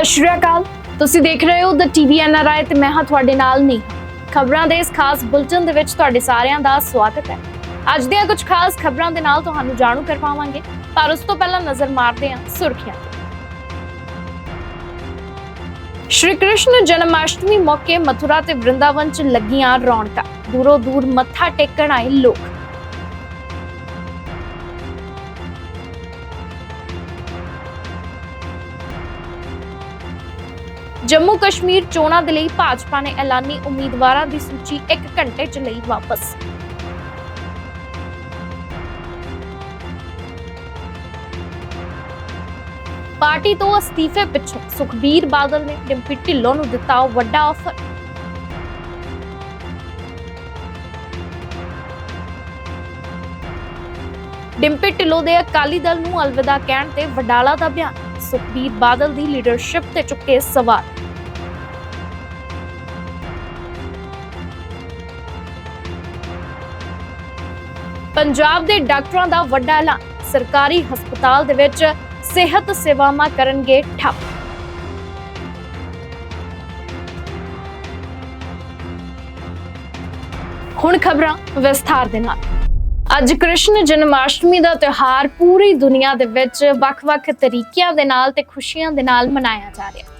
ਸਤਿ ਸ਼੍ਰੀ ਅਕਾਲ। ਤੁਸੀਂ ਦੇਖ ਰਹੇ ਹੋ ਦ ਟੀਵੀ ਐਨਆਰਆਈ ਤੇ ਮੈਂ ਹਾਂ ਤੁਹਾਡੇ ਨਾਲ ਨਹੀਂ ਖਬਰਾਂ ਦੇ ਇਸ ਖਾਸ ਬੁਲਟਨ ਦੇ ਵਿੱਚ ਤੁਹਾਡੇ ਸਾਰਿਆਂ ਦਾ ਸਵਾਗਤ ਹੈ। ਅੱਜ ਦੀਆਂ ਕੁਝ ਖਾਸ ਖਬਰਾਂ ਦੇ ਨਾਲ ਤੁਹਾਨੂੰ ਜਾਣੂ ਕਰਵਾਵਾਂਗੇ ਪਰ ਉਸ ਤੋਂ ਪਹਿਲਾਂ ਨਜ਼ਰ ਮਾਰਦੇ ਹਾਂ ਸੁਰਖੀਆਂ ਸ਼੍ਰੀ ਕ੍ਰਿਸ਼ਨ ਜਨਮਾਸ਼ਟਮੀ ਮੌਕੇ ਮਥੁਰਾ ਤੇ ਵ੍ਰਿੰਦਾਵਨ 'ਚ ਲੱਗੀਆਂ ਰੌਣਕਾਂ। ਦੂਰੋਂ ਦੂਰ ਮੱਥਾ ਟੇਕਣ ਆਏ ਲੋਕ। ਜੰਮੂ ਕਸ਼ਮੀਰ ਚੋਣਾਂ ਦੇ ਲਈ ਭਾਜਪਾ ਨੇ ਐਲਾਨੀ ਉਮੀਦਵਾਰਾਂ ਦੀ ਸੂਚੀ 1 ਘੰਟੇ ਚ ਲਈ ਵਾਪਸ। ਪਾਰਟੀ ਤੋਂ ਅਸਤੀਫੇ ਪਿੱਛੋਂ ਸੁਖਬੀਰ ਬਾਦਲ ਨੇ ਡਿੰਪੀ ਢਿੱਲੋਂ ਨੂੰ ਦਿੱਤਾ ਵੱਡਾ ਆਫਰ ਡਿੰਪੀ ਢਿੱਲੋਂ ਦੇ ਅਕਾਲੀ ਦਲ ਨੂੰ ਅਲਵਿਦਾ ਕਹਿਣ ਤੇ ਵਡਾਲਾ ਦਾ ਬਿਆਨ, ਸੁਖਬੀਰ ਬਾਦਲ ਦੀ ਲੀਡਰਸ਼ਿਪ ਤੇ ਚੁੱਕੇ ਸਵਾਲ। ਪੰਜਾਬ ਦੇ ਡਾਕਟਰਾਂ ਦਾ ਵੱਡਾ ਐਲਾਨ। ਸਰਕਾਰੀ ਹਸਪਤਾਲ ਦੇ ਵਿੱਚ ਸਿਹਤ ਸੇਵਾਵਾਂ ਕਰਨਗੇ ਠੱਪ। ਹੁਣ ਖਬਰਾਂ ਵਿਸਥਾਰ ਦੇ ਨਾਲ। ਅੱਜ ਕ੍ਰਿਸ਼ਨ ਜਨਮਾਸ਼ਟਮੀ ਦਾ ਤਿਉਹਾਰ ਪੂਰੀ ਦੁਨੀਆ ਦੇ ਵਿੱਚ ਵੱਖ-ਵੱਖ ਤਰੀਕਿਆਂ ਦੇ ਨਾਲ ਤੇ ਖੁਸ਼ੀਆਂ ਦੇ ਨਾਲ ਮਨਾਇਆ ਜਾ ਰਿਹਾ। ਹੈ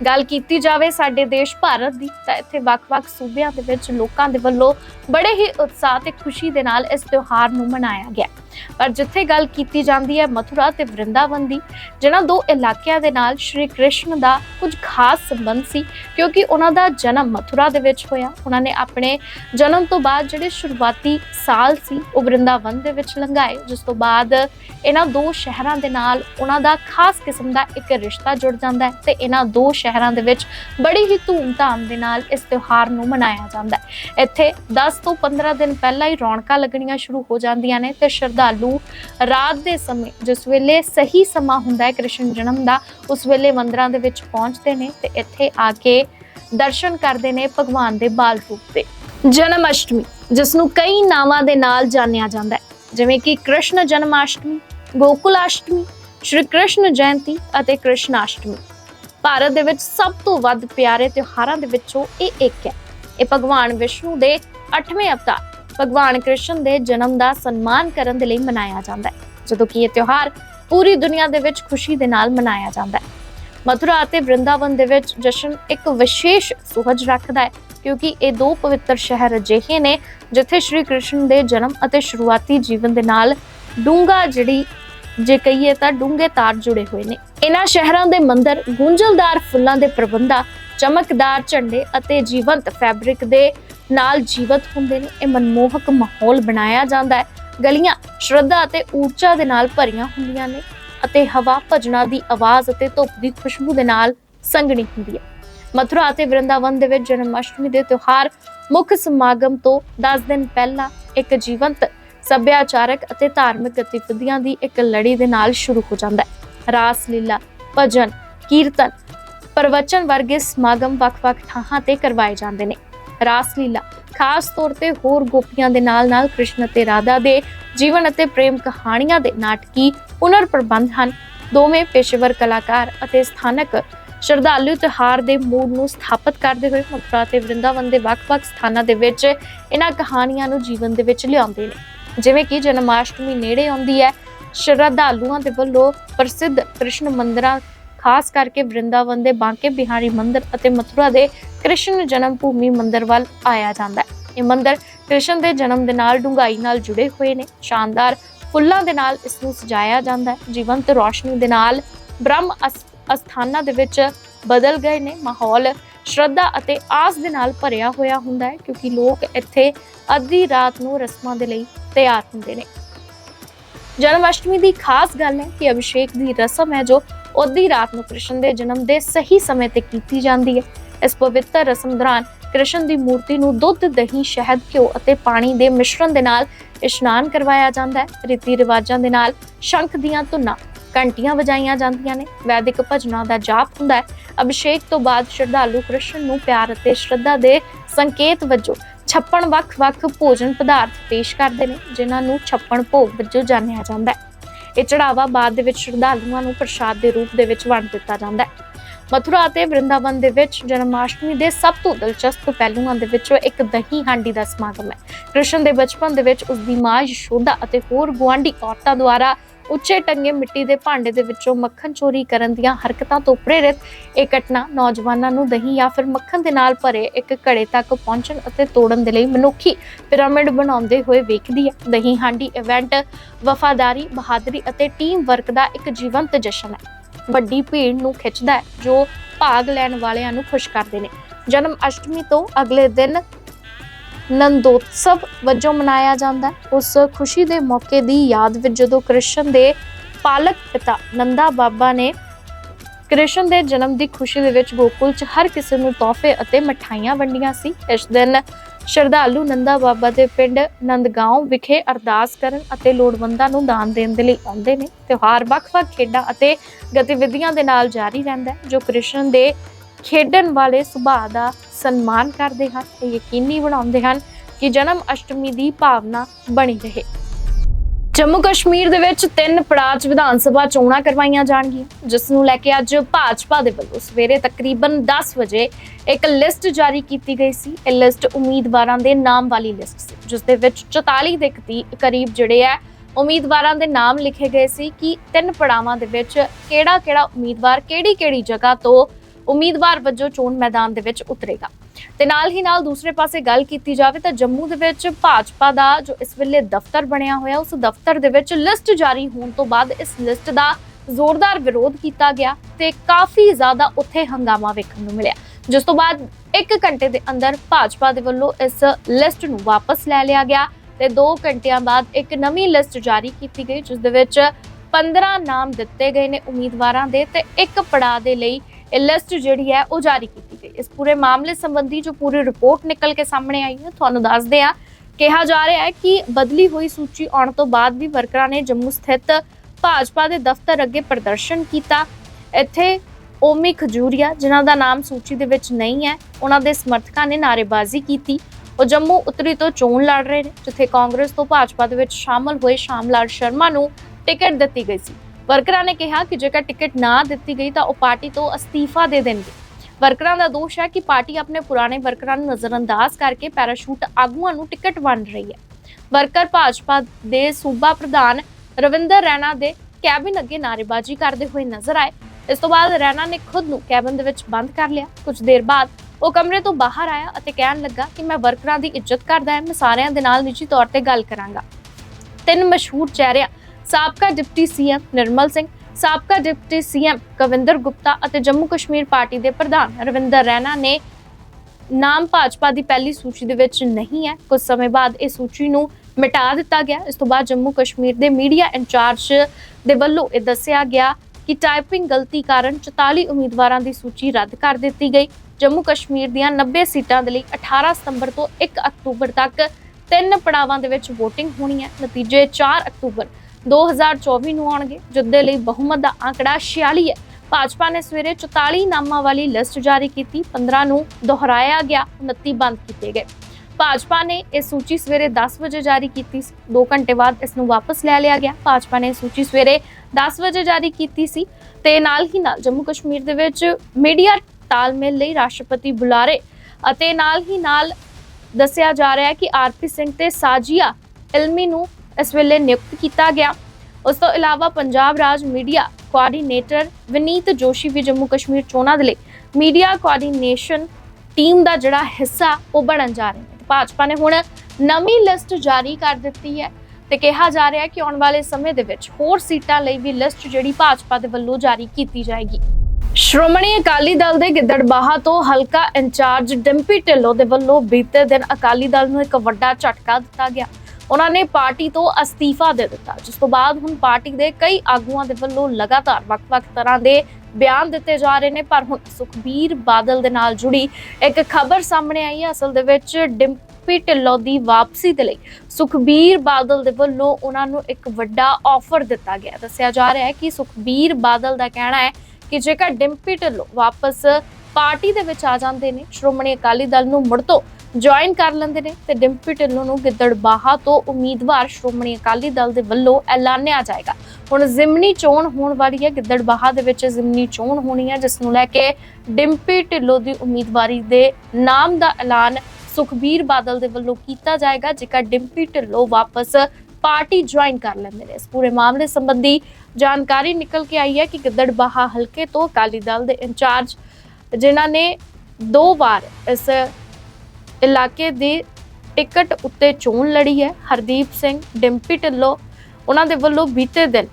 ਗੱਲ ਕੀਤੀ ਜਾਵੇ ਸਾਡੇ ਦੇਸ਼ ਭਾਰਤ ਦੀ, ਤਾਂ ਇੱਥੇ ਵੱਖ-ਵੱਖ ਸੂਬਿਆਂ ਦੇ ਵਿੱਚ ਲੋਕਾਂ ਦੇ ਵੱਲੋਂ ਬੜੇ ਹੀ ਉਤਸ਼ਾਹ ਤੇ ਖੁਸ਼ੀ ਦੇ ਨਾਲ ਇਸ ਤਿਉਹਾਰ ਨੂੰ ਮਨਾਇਆ ਗਿਆ। ਪਰ ਜਿੱਥੇ ਗੱਲ ਕੀਤੀ ਜਾਂਦੀ ਹੈ ਮਥੁਰਾ ਤੇ ਵਰਿੰਦਾਵਨ ਦੀ, ਜਿਨ੍ਹਾਂ ਦੋ ਇਲਾਕਿਆਂ ਦੇ ਨਾਲ ਸ਼੍ਰੀ ਕ੍ਰਿਸ਼ਨ ਦਾ ਕੁਝ ਖਾਸ ਸੰਬੰਧ ਸੀ, ਕਿਉਂਕਿ ਉਹਨਾਂ ਦਾ ਜਨਮ ਮਥੁਰਾ ਦੇ ਵਿੱਚ ਹੋਇਆ। ਉਹਨਾਂ ਨੇ ਆਪਣੇ ਜਨਮ ਤੋਂ ਬਾਅਦ ਜਿਹੜੇ ਸ਼ੁਰੂਆਤੀ ਸਾਲ ਸੀ, ਉਹ ਵਰਿੰਦਾਵਨ ਦੇ ਵਿੱਚ ਲੰਘਾਏ। ਜਿਸ ਤੋਂ ਬਾਅਦ ਇਹਨਾਂ ਦੋ ਸ਼ਹਿਰਾਂ ਦੇ ਨਾਲ ਉਹਨਾਂ ਦਾ ਖਾਸ ਕਿਸਮ ਦਾ ਇੱਕ ਰਿਸ਼ਤਾ ਜੁੜ ਜਾਂਦਾ ਹੈ ਤੇ ਇਹਨਾਂ ਦੋ ਸ਼ਹਿਰਾਂ ਦੇ ਵਿੱਚ ਬੜੀ ਹੀ ਧੂਮਧਾਮ ਦੇ ਨਾਲ ਇਸ ਤਿਉਹਾਰ ਨੂੰ ਮਨਾਇਆ ਜਾਂਦਾ ਹੈ। ਇੱਥੇ 10 ਤੋਂ 15 ਦਿਨ ਪਹਿਲਾਂ ਹੀ ਰੌਣਕਾਂ ਲੱਗਣੀਆਂ ਸ਼ੁਰੂ ਹੋ ਜਾਂਦੀਆਂ ਨੇ ਤੇ ਸ਼ਰਧਾਲੂ ਰਾਤ ਦੇ ਸਮੇਂ ਜਿਸ ਵੇਲੇ ਸਹੀ ਸਮਾਂ ਹੁੰਦਾ ਹੈ ਕ੍ਰਿਸ਼ਨ ਜਨਮ ਦਾ, ਉਸ ਵੇਲੇ ਮੰਦਰਾਂ ਦੇ ਵਿੱਚ ਪਹੁੰਚਦੇ ਨੇ ਤੇ ਇੱਥੇ ਆ ਕੇ ਦਰਸ਼ਨ ਕਰਦੇ ਨੇ ਭਗਵਾਨ ਦੇ ਬਾਲ ਰੂਪ ਦੇ ਜਨਮ ਅਸ਼ਟਮੀ, ਜਿਸ ਨੂੰ ਕਈ ਨਾਵਾਂ ਦੇ ਨਾਲ ਜਾਣਿਆ ਜਾਂਦਾ ਹੈ, ਜਿਵੇਂ ਕਿ ਕ੍ਰਿਸ਼ਨ ਜਨਮਾਸ਼ਟਮੀ, ਗੋਕੁਲਾਸ਼ਟਮੀ, ਸ਼੍ਰੀ ਕ੍ਰਿਸ਼ਨ ਜਯੰਤੀ ਅਤੇ ਕ੍ਰਿਸ਼ਨਾਸ਼ਟਮੀ। ਭਾਰਤ ਦੇ ਵਿੱਚ ਸਭ ਤੋਂ ਵੱਧ ਪਿਆਰੇ ਤਿਉਹਾਰਾਂ ਦੇ ਵਿੱਚੋਂ ਇਹ ਇੱਕ ਹੈ। ਇਹ ਭਗਵਾਨ ਵਿਸ਼ਨੂੰ ਦੇ 8ਵੇਂ ਅਵਤਾਰ। ਭਗਵਾਨ ਕ੍ਰਿਸ਼ਨ ਦੇ ਜਨਮ ਦਾ ਸਨਮਾਨ ਕਰਨ ਦੇ ਲਈ ਮਨਾਇਆ ਜਾਂਦਾ ਹੈ, ਜਦੋਂ ਕਿ ਇਹ ਤਿਉਹਾਰ ਪੂਰੀ ਦੁਨੀਆ ਦੇ ਵਿੱਚ ਖੁਸ਼ੀ ਦੇ ਨਾਲ ਮਨਾਇਆ ਜਾਂਦਾ ਹੈ। ਮਥੁਰਾ ਅਤੇ ਵਰਿੰਦਾਵਨ ਦੇ ਵਿੱਚ ਜਸ਼ਨ ਇੱਕ ਵਿਸ਼ੇਸ਼ ਸੁਹਜ ਰੱਖਦਾ ਹੈ, ਕਿਉਂਕਿ ਇਹ ਦੋ ਪਵਿੱਤਰ ਸ਼ਹਿਰ ਅਜਿਹੇ ਨੇ ਜਿੱਥੇ ਸ਼੍ਰੀ ਕ੍ਰਿਸ਼ਨ ਦੇ ਜਨਮ ਅਤੇ ਸ਼ੁਰੂਆਤੀ ਜੀਵਨ ਦੇ ਨਾਲ ਡੂੰਘਾ ਜਿਹੜੀ ਜੇ ਕਹੀਏ ਤਾਂ ਡੂੰਘੇ ਤਾਰ ਜੁੜੇ ਹੋਏ ਨੇ। ਇਹਨਾਂ ਸ਼ਹਿਰਾਂ ਦੇ ਮੰਦਰ ਗੁੰਝਲਦਾਰ ਫੁੱਲਾਂ ਦੇ ਪ੍ਰਬੰਧਾਂ ਚਮਕਦਾਰ ਝੰਡੇ ਅਤੇ ਜੀਵੰਤ ਫੈਬਰਿਕ ਦੇ ਨਾਲ ਜੀਵਤ ਹੁੰਦੇ ਨੇ। ਇਹ ਮਨਮੋਹਕ ਮਾਹੌਲ ਬਣਾਇਆ ਜਾਂਦਾ ਹੈ। ਗਲੀਆਂ ਸ਼ਰਧਾ ਅਤੇ ਊਰਜਾ ਦੇ ਨਾਲ ਭਰੀਆਂ ਹੁੰਦੀਆਂ ਨੇ ਅਤੇ ਹਵਾ ਭਜਨਾ ਦੀ ਆਵਾਜ਼ ਅਤੇ ਧੁੱਪ ਦੀ ਖੁਸ਼ਬੂ ਦੇ ਨਾਲ ਸੰਗਣੀ ਹੁੰਦੀ ਹੈ। ਮਥੁਰਾ ਅਤੇ ਵਰਿੰਦਾਵਨ ਦੇ ਵਿੱਚ ਜਨਮ ਅਸ਼ਟਮੀ ਦੇ ਤਿਉਹਾਰ ਮੁੱਖ ਸਮਾਗਮ ਤੋਂ 10 ਦਿਨ ਪਹਿਲਾਂ ਇੱਕ ਜੀਵੰਤ ਸੱਭਿਆਚਾਰਕ ਅਤੇ ਧਾਰਮਿਕ ਗਤੀਵਿਧੀਆਂ ਦੀ ਇੱਕ ਲੜੀ ਦੇ ਨਾਲ ਸ਼ੁਰੂ ਹੋ ਜਾਂਦਾ ਹੈ। ਰਾਸ ਲੀਲਾ ਭਜਨ, ਕੀਰਤਨ ਪ੍ਰਵਚਨ ਵਰਗੇ ਸਮਾਗਮ ਵੱਖ-ਵੱਖ ਥਾਵਾਂ ਤੇ ਕਰਵਾਏ ਜਾਂਦੇ ਨੇ। ਰਾਸ ਲੀਲਾ ਖਾਸ ਤੌਰ ਤੇ ਹੋਰ ਗੋਪੀਆਂ ਦੇ ਨਾਲ-ਨਾਲ ਕ੍ਰਿਸ਼ਨ ਅਤੇ ਰਾਧਾ ਦੇ ਜੀਵਨ ਅਤੇ ਪ੍ਰੇਮ ਕਹਾਣੀਆਂ ਦੇ ਨਾਟਕੀ ਪੁਨਰ ਪ੍ਰਬੰਧ ਹਨ। ਦੋਵੇਂ ਪੇਸ਼ੇਵਰ ਕਲਾਕਾਰ ਅਤੇ ਸਥਾਨਕ ਸ਼ਰਧਾਲੂ ਤਿਉਹਾਰ ਦੇ ਮੂਡ ਨੂੰ ਸਥਾਪਿਤ ਕਰਦੇ ਹੋਏ ਮਥੁਰਾ ਤੇ ਵਰਿੰਦਾਵਨ ਦੇ ਵੱਖ-ਵੱਖ ਸਥਾਨਾਂ ਦੇ ਵਿੱਚ ਇਹਨਾਂ ਕਹਾਣੀਆਂ ਨੂੰ ਜੀਵਨ ਦੇ ਵਿੱਚ ਲਿਆਉਂਦੇ ਨੇ। ਜਿਵੇਂ ਕਿ ਜਨਮਾਸ਼ਟਮੀ ਨੇੜੇ ਆਉਂਦੀ ਹੈ। ਸ਼ਰਧਾਲੂਆਂ ਦੇ ਵੱਲੋਂ ਪ੍ਰਸਿੱਧ ਕ੍ਰਿਸ਼ਨ ਮੰਦਰਾਂ ਖਾਸ ਕਰਕੇ ਵ੍ਰਿੰਦਾਵਨ ਦੇ ਬਾਂਕੇ ਬਿਹਾਰੀ ਮੰਦਿਰ ਅਤੇ ਮਥੁਰਾ ਦੇ ਕ੍ਰਿਸ਼ਨ ਜਨਮ ਭੂਮੀ ਮੰਦਿਰ ਵੱਲ ਆਇਆ ਜਾਂਦਾ ਹੈ। ਇਹ ਮੰਦਿਰ ਕ੍ਰਿਸ਼ਨ ਦੇ ਜਨਮ ਦੇ ਨਾਲ ਡੂੰਘਾਈ ਨਾਲ ਜੁੜੇ ਹੋਏ ਨੇ। ਸ਼ਾਨਦਾਰ ਫੁੱਲਾਂ ਦੇ ਨਾਲ ਇਸ ਨੂੰ ਸਜਾਇਆ ਜਾਂਦਾ ਹੈ। ਜੀਵੰਤ ਰੋਸ਼ਨੀ ਦੇ ਨਾਲ ਬ੍ਰਹਮ ਅਸਥਾਨਾਂ ਦੇ ਵਿੱਚ ਬਦਲ ਗਏ ਨੇ। ਮਾਹੌਲ ਸ਼ਰਧਾ ਅਤੇ ਆਸ ਦੇ ਨਾਲ ਭਰਿਆ ਹੋਇਆ ਹੁੰਦਾ ਹੈ ਕਿਉਂਕਿ ਲੋਕ ਇੱਥੇ ਅੱਧੀ ਰਾਤ ਨੂੰ ਰਸਮਾਂ ਦੇ ਲਈ ਤਿਆਰ ਹੁੰਦੇ ਨੇ। ਜਨਮ ਅਸ਼ਟਮੀ ਦੀ ਖਾਸ ਗੱਲ ਹੈ ਕਿ ਅਭਿਸ਼ੇਕ ਦੀ ਰਸਮ ਹੈ ਜੋ ਅੱਧੀ ਰਾਤ ਨੂੰ ਕ੍ਰਿਸ਼ਨ ਦੇ ਜਨਮ ਦੇ ਸਹੀ ਸਮੇਂ ਤੇ ਕੀਤੀ ਜਾਂਦੀ ਹੈ। ਇਸ ਪਵਿੱਤਰ ਰਸਮ ਦੌਰਾਨ ਕ੍ਰਿਸ਼ਨ ਦੀ ਮੂਰਤੀ ਨੂੰ ਦੁੱਧ, ਦਹੀਂ, ਸ਼ਹਿਦ, ਘਿਓ ਅਤੇ ਪਾਣੀ ਦੇ ਮਿਸ਼ਰਣ ਦੇ ਨਾਲ ਇਸ਼ਨਾਨ ਕਰਵਾਇਆ ਜਾਂਦਾ ਹੈ। ਰੀਤੀ ਰਿਵਾਜਾਂ ਦੇ ਨਾਲ ਸ਼ੰਖ ਦੀਆਂ ਧੁਨਾਂ, ਘੰਟੀਆਂ ਵਜਾਈਆਂ ਜਾਂਦੀਆਂ ਨੇ। ਵੈਦਿਕ ਭਜਨਾਂ ਦਾ ਜਾਪ ਹੁੰਦਾ ਹੈ। ਅਭਿਸ਼ੇਕ ਤੋਂ ਬਾਅਦ ਸ਼ਰਧਾਲੂ ਕ੍ਰਿਸ਼ਨ ਨੂੰ ਪਿਆਰ ਅਤੇ ਸ਼ਰਧਾ ਦੇ ਸੰਕੇਤ ਵਜੋਂ ਛੱਪਣ ਵੱਖ-ਵੱਖ ਭੋਜਨ ਪਦਾਰਥ ਪੇਸ਼ ਕਰਦੇ ਨੇ, ਜਿਨ੍ਹਾਂ ਨੂੰ ਛੱਪਣ ਭੋਗ ਵਜੋਂ ਜਾਣਿਆ ਜਾਂਦਾ ਹੈ। ਇਹ ਚੜਾਵਾ ਬਾਅਦ ਦੇ ਵਿੱਚ ਸ਼ਰਧਾਲੂਆਂ ਨੂੰ ਪ੍ਰਸ਼ਾਦ ਦੇ ਰੂਪ ਦੇ ਵਿੱਚ ਵੰਡ ਦਿੱਤਾ ਜਾਂਦਾ ਹੈ। ਮਥੁਰਾ ਅਤੇ ਵ੍ਰਿੰਦਾਵਨ ਦੇ ਵਿੱਚ ਜਨਮਾਸ਼ਟਮੀ ਦੇ ਸਭ ਤੋਂ ਦਿਲਚਸਪ ਪਹਿਲੂਆਂ ਦੇ ਵਿੱਚੋਂ ਇੱਕ ਦਹੀਂ ਹਾਂਡੀ ਦਾ ਸਮਾਗਮ ਹੈ। ਕ੍ਰਿਸ਼ਨ ਦੇ ਬਚਪਨ ਦੇ ਵਿੱਚ ਉਸ ਦੀ ਮਾਂ ਯਸ਼ੋਦਾ ਅਤੇ ਹੋਰ ਗੁਆਂਢੀ ਔਰਤਾਂ ਦੁਆਰਾ ਉੱਚੇ ਟੰਗੇ ਮਿੱਟੀ ਦੇ ਭਾਂਡੇ ਦੇ ਵਿੱਚੋਂ ਮੱਖਣ ਚੋਰੀ ਕਰਨ ਦੀਆਂ ਹਰਕਤਾਂ ਤੋਂ ਪ੍ਰੇਰਿਤ ਇਹ ਘਟਨਾ ਨੌਜਵਾਨਾਂ ਨੂੰ ਦਹੀਂ ਜਾਂ ਫਿਰ ਮੱਖਣ ਦੇ ਨਾਲ ਭਰੇ ਇੱਕ ਘੜੇ ਤੱਕ ਪਹੁੰਚਣ ਅਤੇ ਤੋੜਨ ਦੇ ਲਈ ਮਨੁੱਖੀ ਪਿਰਾਮਿਡ ਬਣਾਉਂਦੇ ਹੋਏ ਵੇਖਦੀ ਹੈ। ਦਹੀਂ ਹਾਂਡੀ ਇਵੈਂਟ ਵਫਾਦਾਰੀ, ਬਹਾਦਰੀ ਅਤੇ ਟੀਮ ਵਰਕ ਦਾ ਇੱਕ ਜੀਵੰਤ ਜਸ਼ਨ ਹੈ। ਵੱਡੀ ਭੀੜ ਨੂੰ ਖਿੱਚਦਾ ਹੈ, ਜੋ ਭਾਗ ਲੈਣ ਵਾਲਿਆਂ ਨੂੰ ਖੁਸ਼ ਕਰਦੇ ਨੇ। ਜਨਮ ਅਸ਼ਟਮੀ ਤੋਂ ਅਗਲੇ ਦਿਨ ਨੰਦੋਤਸਵ ਵਜੋਂ ਮਨਾਇਆ ਜਾਂਦਾ ਹੈ। ਉਸ ਖੁਸ਼ੀ ਦੇ ਮੌਕੇ ਦੀ ਯਾਦ ਵਿੱਚ ਜਦੋਂ ਕ੍ਰਿਸ਼ਨ ਦੇ ਪਾਲਕ ਪਿਤਾ ਨੰਦਾ ਬਾਬਾ ਨੇ ਕ੍ਰਿਸ਼ਨ ਦੇ ਜਨਮ ਦੀ ਖੁਸ਼ੀ ਦੇ ਵਿੱਚ ਗੋਕੁਲ 'ਚ ਹਰ ਕਿਸੇ ਨੂੰ ਤੋਹਫੇ ਅਤੇ ਮਠਾਈਆਂ ਵੰਡੀਆਂ ਸੀ। ਇਸ ਦਿਨ ਸ਼ਰਧਾਲੂ ਨੰਦਾ ਬਾਬਾ ਦੇ ਪਿੰਡ ਨੰਦਗਾਉਂ ਵਿਖੇ ਅਰਦਾਸ ਕਰਨ ਅਤੇ ਲੋੜਵੰਦਾਂ ਨੂੰ ਦਾਨ ਦੇਣ ਦੇ ਲਈ ਆਉਂਦੇ ਨੇ। ਤਿਉਹਾਰ ਵੱਖ-ਵੱਖ ਖੇਡਾਂ ਅਤੇ ਗਤੀਵਿਧੀਆਂ ਦੇ ਨਾਲ ਜਾਰੀ ਰਹਿੰਦਾ ਹੈ, ਜੋ ਕ੍ਰਿਸ਼ਨ ਦੇ ਖੇਡਣ ਵਾਲੇ ਸੁਭਾਅ ਦਾ ਸਨਮਾਨ ਕਰਦੇ ਹਨ। ਤੇ ਯਕੀਨੀ ਬਣਾਉਂਦੇ ਹਨ ਕਿ ਜਨਮ ਅਸ਼ਟਮੀ ਦੀ ਭਾਵਨਾ ਬਣੀ ਰਹੇ। ਜੰਮੂ ਕਸ਼ਮੀਰ ਦੇ ਵਿੱਚ ਤਿੰਨ ਪੜਾਅ 'ਚ ਵਿਧਾਨ ਸਭਾ ਚੋਣਾਂ ਕਰਵਾਈਆਂ ਜਾਣਗੀਆਂ ਜਿਸ ਨੂੰ ਲੈ ਕੇ ਅੱਜ ਭਾਜਪਾ ਦੇ ਵੱਲੋਂ ਸਵੇਰੇ ਤਕਰੀਬਨ 10 ਵਜੇ ਇੱਕ ਲਿਸਟ ਜਾਰੀ ਕੀਤੀ ਗਈ ਸੀ। ਇਹ ਲਿਸਟ ਉਮੀਦਵਾਰਾਂ ਦੇ ਨਾਮ ਵਾਲੀ ਲਿਸਟ ਸੀ ਜਿਸ ਦੇ ਵਿੱਚ 44 ਦੇ ਕਤੀ- ਕਰੀਬ ਜਿਹੜੇ ਆ, ਉਮੀਦਵਾਰਾਂ ਦੇ ਨਾਮ ਲਿਖੇ ਗਏ ਸੀ ਕਿ ਤਿੰਨ ਪੜਾਵਾਂ ਦੇ ਵਿੱਚ ਕਿਹੜਾ ਕਿਹੜਾ ਉਮੀਦਵਾਰ ਕਿਹੜੀ ਕਿਹੜੀ ਜਗ੍ਹਾ ਤੋਂ ਉਮੀਦਵਾਰ ਵਜੋਂ ਚੋਣ ਮੈਦਾਨ ਦੇ ਵਿੱਚ ਉਤਰੇਗਾ। ਤੇ ਨਾਲ ਹੀ ਨਾਲ ਦੂਸਰੇ ਪਾਸੇ ਗੱਲ ਕੀਤੀ ਜਾਵੇ ਤਾਂ ਜੰਮੂ ਦੇ ਵਿੱਚ ਭਾਜਪਾ ਦਾ ਜੋ ਇਸ ਵੇਲੇ ਦਫ਼ਤਰ ਬਣਿਆ ਹੋਇਆ, ਉਸ ਦਫ਼ਤਰ ਦੇ ਵਿੱਚ ਲਿਸਟ ਜਾਰੀ ਹੋਣ ਤੋਂ ਬਾਅਦ ਇਸ ਲਿਸਟ ਦਾ ਜ਼ੋਰਦਾਰ ਵਿਰੋਧ ਕੀਤਾ ਗਿਆ ਤੇ ਕਾਫੀ ਜ਼ਿਆਦਾ ਉੱਥੇ ਹੰਗਾਮਾ ਵੇਖਣ ਨੂੰ ਮਿਲਿਆ। ਜਿਸ ਤੋਂ ਬਾਅਦ 1 ਘੰਟੇ ਦੇ ਅੰਦਰ ਭਾਜਪਾ ਦੇ ਵੱਲੋਂ ਇਸ ਲਿਸਟ ਨੂੰ ਵਾਪਸ ਲੈ ਲਿਆ ਗਿਆ ਤੇ 2 ਘੰਟਿਆਂ ਬਾਅਦ ਇੱਕ ਨਵੀਂ ਲਿਸਟ ਜਾਰੀ ਕੀਤੀ ਗਈ, ਜਿਸ ਦੇ ਵਿੱਚ 15 ਨਾਮ ਦਿੱਤੇ ਗਏ ਨੇ ਉਮੀਦਵਾਰਾਂ ਦੇ ਤੇ ਇੱਕ ਪੜਾਅ ਦੇ ਲਈ ਇਹ ਲਿਸਟ ਜਿਹੜੀ ਹੈ ਉਹ ਜਾਰੀ ਕੀਤੀ ਗਈ। ਇਸ ਪੂਰੇ ਮਾਮਲੇ ਸੰਬੰਧੀ ਜੋ ਪੂਰੀ ਰਿਪੋਰਟ ਨਿਕਲ ਕੇ ਸਾਹਮਣੇ ਆਈ ਹੈ, ਤੁਹਾਨੂੰ ਦੱਸਦੇ ਆ ਕਿਹਾ ਜਾ ਰਿਹਾ ਹੈ ਕਿ ਬਦਲੀ ਹੋਈ ਸੂਚੀ ਆਉਣ ਤੋਂ ਬਾਅਦ ਵੀ ਵਰਕਰਾਂ ਨੇ ਜੰਮੂ ਸਥਿਤ ਭਾਜਪਾ ਦੇ ਦਫ਼ਤਰ ਅੱਗੇ ਪ੍ਰਦਰਸ਼ਨ ਕੀਤਾ। ਇੱਥੇ ਓਮੀ ਖਜੂਰੀਆ, ਜਿਨ੍ਹਾਂ ਦਾ ਨਾਮ ਸੂਚੀ ਦੇ ਵਿੱਚ ਨਹੀਂ ਹੈ, ਉਹਨਾਂ ਦੇ ਸਮਰਥਕਾਂ ਨੇ ਨਾਅਰੇਬਾਜ਼ੀ ਕੀਤੀ। ਉਹ ਜੰਮੂ ਉੱਤਰੀ ਤੋਂ ਚੋਣ ਲੜ ਰਹੇ ਨੇ, ਜਿੱਥੇ ਕਾਂਗਰਸ ਤੋਂ ਭਾਜਪਾ ਦੇ ਵਿੱਚ ਸ਼ਾਮਲ ਹੋਏ ਸ਼ਾਮਲਾਲ ਸ਼ਰਮਾ ਨੂੰ ਟਿਕਟ ਦਿੱਤੀ ਗਈ ਸੀ। ਵਰਕਰਾਂ ਨੇ ਕਿਹਾ ਕਿ ਜੇਕਰ ਟਿਕਟ ਨਾ ਦਿੱਤੀ ਗਈ ਤਾਂ ਉਹ ਪਾਰਟੀ ਤੋਂ ਅਸਤੀਫਾ ਦੇ ਦੇਣਗੇ। ਵਰਕਰਾਂ ਦਾ ਦੋਸ਼ ਹੈ ਕਿ ਪਾਰਟੀ ਆਪਣੇ ਪੁਰਾਣੇ ਵਰਕਰਾਂ ਨੂੰ ਨਜ਼ਰਅੰਦਾਜ਼ ਕਰਕੇ ਪੈਰਾਸ਼ੂਟ ਆਗੂਆਂ ਨੂੰ ਟਿਕਟ ਵੰਡ ਰਹੀ ਹੈ। ਵਰਕਰ ਭਾਜਪਾ ਦੇ ਸੂਬਾ ਪ੍ਰਧਾਨ ਰਵਿੰਦਰ ਰੈਣਾ ਦੇ ਕੈਬਿਨ ਅੱਗੇ ਨਾਅਰੇਬਾਜ਼ੀ ਕਰਦੇ ਹੋਏ ਨਜ਼ਰ ਆਏ। ਇਸ ਤੋਂ ਬਾਅਦ ਰੈਣਾ ਨੇ ਖੁਦ ਨੂੰ ਕੈਬਨ ਦੇ ਵਿੱਚ ਬੰਦ ਕਰ ਲਿਆ। ਕੁਝ ਦੇਰ ਬਾਅਦ ਉਹ ਕਮਰੇ ਤੋਂ ਬਾਹਰ ਆਇਆ ਅਤੇ ਕਹਿਣ ਲੱਗਾ ਕਿ ਮੈਂ ਵਰਕਰਾਂ ਦੀ ਇੱਜ਼ਤ ਕਰਦਾ ਹਾਂ। ਮੈਂ ਸਾਰਿਆਂ ਦੇ ਨਾਲ ਨਿੱਜੀ ਤੌਰ ਤੇ ਗੱਲ ਕਰਾਂਗਾ। ਤਿੰਨ ਮਸ਼ਹੂਰ ਚਿਹਰਿਆਂ ਸਾਬਕਾ ਡਿਪਟੀ ਸੀਐਮ ਨਿਰਮਲ ਸਿੰਘ, ਸਾਬਕਾ ਡਿਪਟੀ ਸੀਐਮ ਕਵਿੰਦਰ ਗੁਪਤਾ ਅਤੇ ਜੰਮੂ ਕਸ਼ਮੀਰ ਪਾਰਟੀ ਦੇ ਪ੍ਰਧਾਨ ਰਵਿੰਦਰ ਰੈਣਾ ਨੇ ਨਾਮ ਭਾਜਪਾ ਦੀ ਪਹਿਲੀ ਸੂਚੀ ਦੇ ਵਿੱਚ ਨਹੀਂ ਹੈ। ਕੁਝ ਸਮੇਂ ਬਾਅਦ ਇਹ ਸੂਚੀ ਨੂੰ ਮਿਟਾ ਦਿੱਤਾ ਗਿਆ। ਇਸ ਤੋਂ ਬਾਅਦ ਜੰਮੂ ਕਸ਼ਮੀਰ ਦੇ ਮੀਡੀਆ ਇੰਚਾਰਜ ਦੇ ਵੱਲੋਂ ਇਹ ਦੱਸਿਆ ਗਿਆ ਕਿ ਟਾਈਪਿੰਗ ਗਲਤੀ ਕਾਰਨ 44 ਉਮੀਦਵਾਰਾਂ ਦੀ ਸੂਚੀ ਰੱਦ ਕਰ ਦਿੱਤੀ ਗਈ। ਜੰਮੂ ਕਸ਼ਮੀਰ ਦੀਆਂ 90 ਸੀਟਾਂ ਦੇ ਲਈ 18 ਸਤੰਬਰ ਤੋਂ 1 ਅਕਤੂਬਰ ਤੱਕ ਤਿੰਨ ਪੜਾਵਾਂ ਦੇ ਵਿੱਚ VOTING ਹੋਣੀ ਹੈ। ਨਤੀਜੇ 4 ਅਕਤੂਬਰ 2024 ਨੂੰ ਆਉਣਗੇ ਜਿਸ ਦੇ ਲਈ ਬਹੁਮਤ ਦਾ ਆંકੜਾ 46 ਹੈ। ਭਾਜਪਾ ਨੇ ਸਵੇਰੇ 44 ਨਾਮਾਂ ਵਾਲੀ ਲਿਸਟ ਜਾਰੀ ਕੀਤੀ 15 ਨੂੰ ਦੁਹਰਾਇਆ ਗਿਆ 29 ਬੰਦ ਕੀਤੇ ਗਏ। ਭਾਜਪਾ ਨੇ ਇਹ ਸੂਚੀ ਸਵੇਰੇ 10 ਵਜੇ ਜਾਰੀ ਕੀਤੀ ਸੀ 2 ਘੰਟੇ ਬਾਅਦ ਇਸ ਨੂੰ ਵਾਪਸ ਲੈ ਲਿਆ ਗਿਆ। ਭਾਜਪਾ ਨੇ ਸੂਚੀ ਸਵੇਰੇ 10 ਵਜੇ ਜਾਰੀ ਕੀਤੀ ਸੀ ਤੇ ਨਾਲ ਹੀ ਨਾਲ ਜੰਮੂ ਕਸ਼ਮੀਰ ਦੇ ਵਿੱਚ ਮੀਡੀਆ ਤਾਲਮੇਲ ਲਈ ਰਾਸ਼ਟਰਪਤੀ ਬੁਲਾਰੇ ਅਤੇ ਨਾਲ ਹੀ ਨਾਲ ਦੱਸਿਆ ਜਾ ਰਿਹਾ ਹੈ ਕਿ ਆਰਪੀ ਸਿੰਘ ਤੇ ਸਾਜੀਆ ਇਲਮੀ ਨੂੰ ਇਸ ਵੇਲੇ ਨਿਯੁਕਤ ਕੀਤਾ ਗਿਆ। ਉਸ ਤੋਂ ਇਲਾਵਾ ਪੰਜਾਬ ਰਾਜ ਮੀਡੀਆ ਕੋਆਰਡੀਨੇਟਰ ਵਿਨੀਤ ਜੋਸ਼ੀ ਵੀ ਜੰਮੂ ਕਸ਼ਮੀਰ ਚੋਣਾਂ ਦੇ ਲਈ ਮੀਡੀਆ ਕੋਆਰਡੀਨੇਸ਼ਨ ਟੀਮ ਦਾ ਜਿਹੜਾ ਹਿੱਸਾ ਉਹ ਬਣਨ ਜਾ ਰਹੇ ਨੇ। ਭਾਜਪਾ ਨੇ ਹੁਣ ਨਵੀਂ ਲਿਸਟ ਜਾਰੀ ਕਰ ਦਿੱਤੀ ਹੈ ਤੇ ਕਿਹਾ ਜਾ ਰਿਹਾ ਹੈ ਕਿ ਆਉਣ ਵਾਲੇ ਸਮੇਂ ਦੇ ਵਿੱਚ ਹੋਰ ਸੀਟਾਂ ਲਈ ਵੀ ਲਿਸਟ ਜਿਹੜੀ ਭਾਜਪਾ ਦੇ ਵੱਲੋਂ ਜਾਰੀ ਕੀਤੀ ਜਾਏਗੀ। ਸ਼੍ਰੋਮਣੀ ਅਕਾਲੀ ਦਲ ਦੇ ਗਿੱਦੜਬਾਹਾ ਤੋਂ ਹਲਕਾ ਇੰਚਾਰਜ ਡਿੰਪੀ ਢਿੱਲੋਂ ਦੇ ਵੱਲੋਂ ਬੀਤੇ ਦਿਨ ਅਕਾਲੀ ਦਲ ਨੂੰ ਇੱਕ ਵੱਡਾ ਝਟਕਾ ਦਿੱਤਾ ਗਿਆ। ਉਹਨਾਂ ਨੇ ਪਾਰਟੀ ਤੋਂ ਅਸਤੀਫਾ ਦੇ ਦਿੱਤਾ। ਜਿਸ ਤੋਂ ਬਾਅਦ ਹੁਣ ਪਾਰਟੀ ਦੇ ਕਈ ਆਗੂਆਂ ਦੇ ਵੱਲੋਂ ਲਗਾਤਾਰ ਵੱਖ-ਵੱਖ ਤਰ੍ਹਾਂ ਦੇ ਬਿਆਨ ਦਿੱਤੇ ਜਾ ਰਹੇ ਨੇ, ਪਰ ਹੁਣ ਸੁਖਬੀਰ ਬਾਦਲ ਦੇ ਨਾਲ ਜੁੜੀ ਇੱਕ ਖਬਰ ਸਾਹਮਣੇ ਆਈ ਹੈ। ਅਸਲ ਦੇ ਵਿੱਚ ਡਿੰਪੀ ਢਿੱਲੋਂ ਦੀ ਵਾਪਸੀ ਦੇ ਲਈ ਸੁਖਬੀਰ ਬਾਦਲ ਦੇ ਵੱਲੋਂ ਉਹਨਾਂ ਨੂੰ ਇੱਕ ਵੱਡਾ ਆਫਰ ਦਿੱਤਾ ਗਿਆ। ਦੱਸਿਆ ਜਾ ਰਿਹਾ ਹੈ ਕਿ ਸੁਖਬੀਰ ਬਾਦਲ ਦਾ ਕਹਿਣਾ ਹੈ ਕਿ ਜੇਕਰ ਡਿੰਪੀ ਢਿੱਲੋਂ ਵਾਪਸ ਪਾਰਟੀ ਦੇ ਵਿੱਚ ਆ ਜਾਂਦੇ ਨੇ, ਸ਼੍ਰੋਮਣੀ ਅਕਾਲੀ ਦਲ ਨੂੰ ਮੁੜ ਤੋਂ ਜੁਆਇਨ ਕਰ ਲੈਂਦੇ ਨੇ ਤੇ ਡਿੰਪੀ ਢਿੱਲੋਂ ਨੂੰ ਗਿੱਦੜਬਾਹਾ ਤੋਂ ਉਮੀਦਵਾਰ ਸ਼੍ਰੋਮਣੀ ਅਕਾਲੀ ਦਲ ਦੇ ਵੱਲੋਂ ਐਲਾਨਿਆ ਜਾਏਗਾ। ਹੁਣ ਜ਼ਿਮਨੀ ਚੋਣ ਹੋਣ ਵਾਲੀ ਹੈ। ਗਿੱਦੜਬਾਹਾ ਦੇ ਵਿੱਚ ਜ਼ਿਮਨੀ ਚੋਣ ਹੋਣੀ ਹੈ, ਜਿਸ ਨੂੰ ਲੈ ਕੇ ਡਿੰਪੀ ਢਿੱਲੋਂ ਦੀ ਉਮੀਦਵਾਰੀ ਦੇ ਨਾਮ ਦਾ ਐਲਾਨ ਸੁਖਬੀਰ ਬਾਦਲ ਦੇ ਵੱਲੋਂ ਕੀਤਾ ਜਾਏਗਾ, ਜੇਕਰ ਡਿੰਪੀ ਢਿੱਲੋਂ ਵਾਪਸ ਪਾਰਟੀ ਜੁਆਇਨ ਕਰ ਲੈਂਦੇ ਨੇ। ਇਸ ਪੂਰੇ ਮਾਮਲੇ ਸੰਬੰਧੀ ਜਾਣਕਾਰੀ ਨਿਕਲ ਕੇ ਆਈ ਹੈ ਕਿ ਗਿੱਦੜਬਾਹਾ ਹਲਕੇ ਤੋਂ ਅਕਾਲੀ ਦਲ ਦੇ ਇੰਚਾਰਜ, ਜਿਨ੍ਹਾਂ ਨੇ ਦੋ ਵਾਰ ਇਸ ਇਲਾਕੇ ਦੀ ਟਿਕਟ ਉੱਤੇ ਚੋਣ ਲੜੀ ਹੈ। ਹਰਦੀਪ ਸਿੰਘ, ਡਿੰਪੀ ਢਿੱਲੋਂ, ਉਹਨਾਂ ਦੇ ਵੱਲੋਂ ਬੀਤੇ ਦਿਨ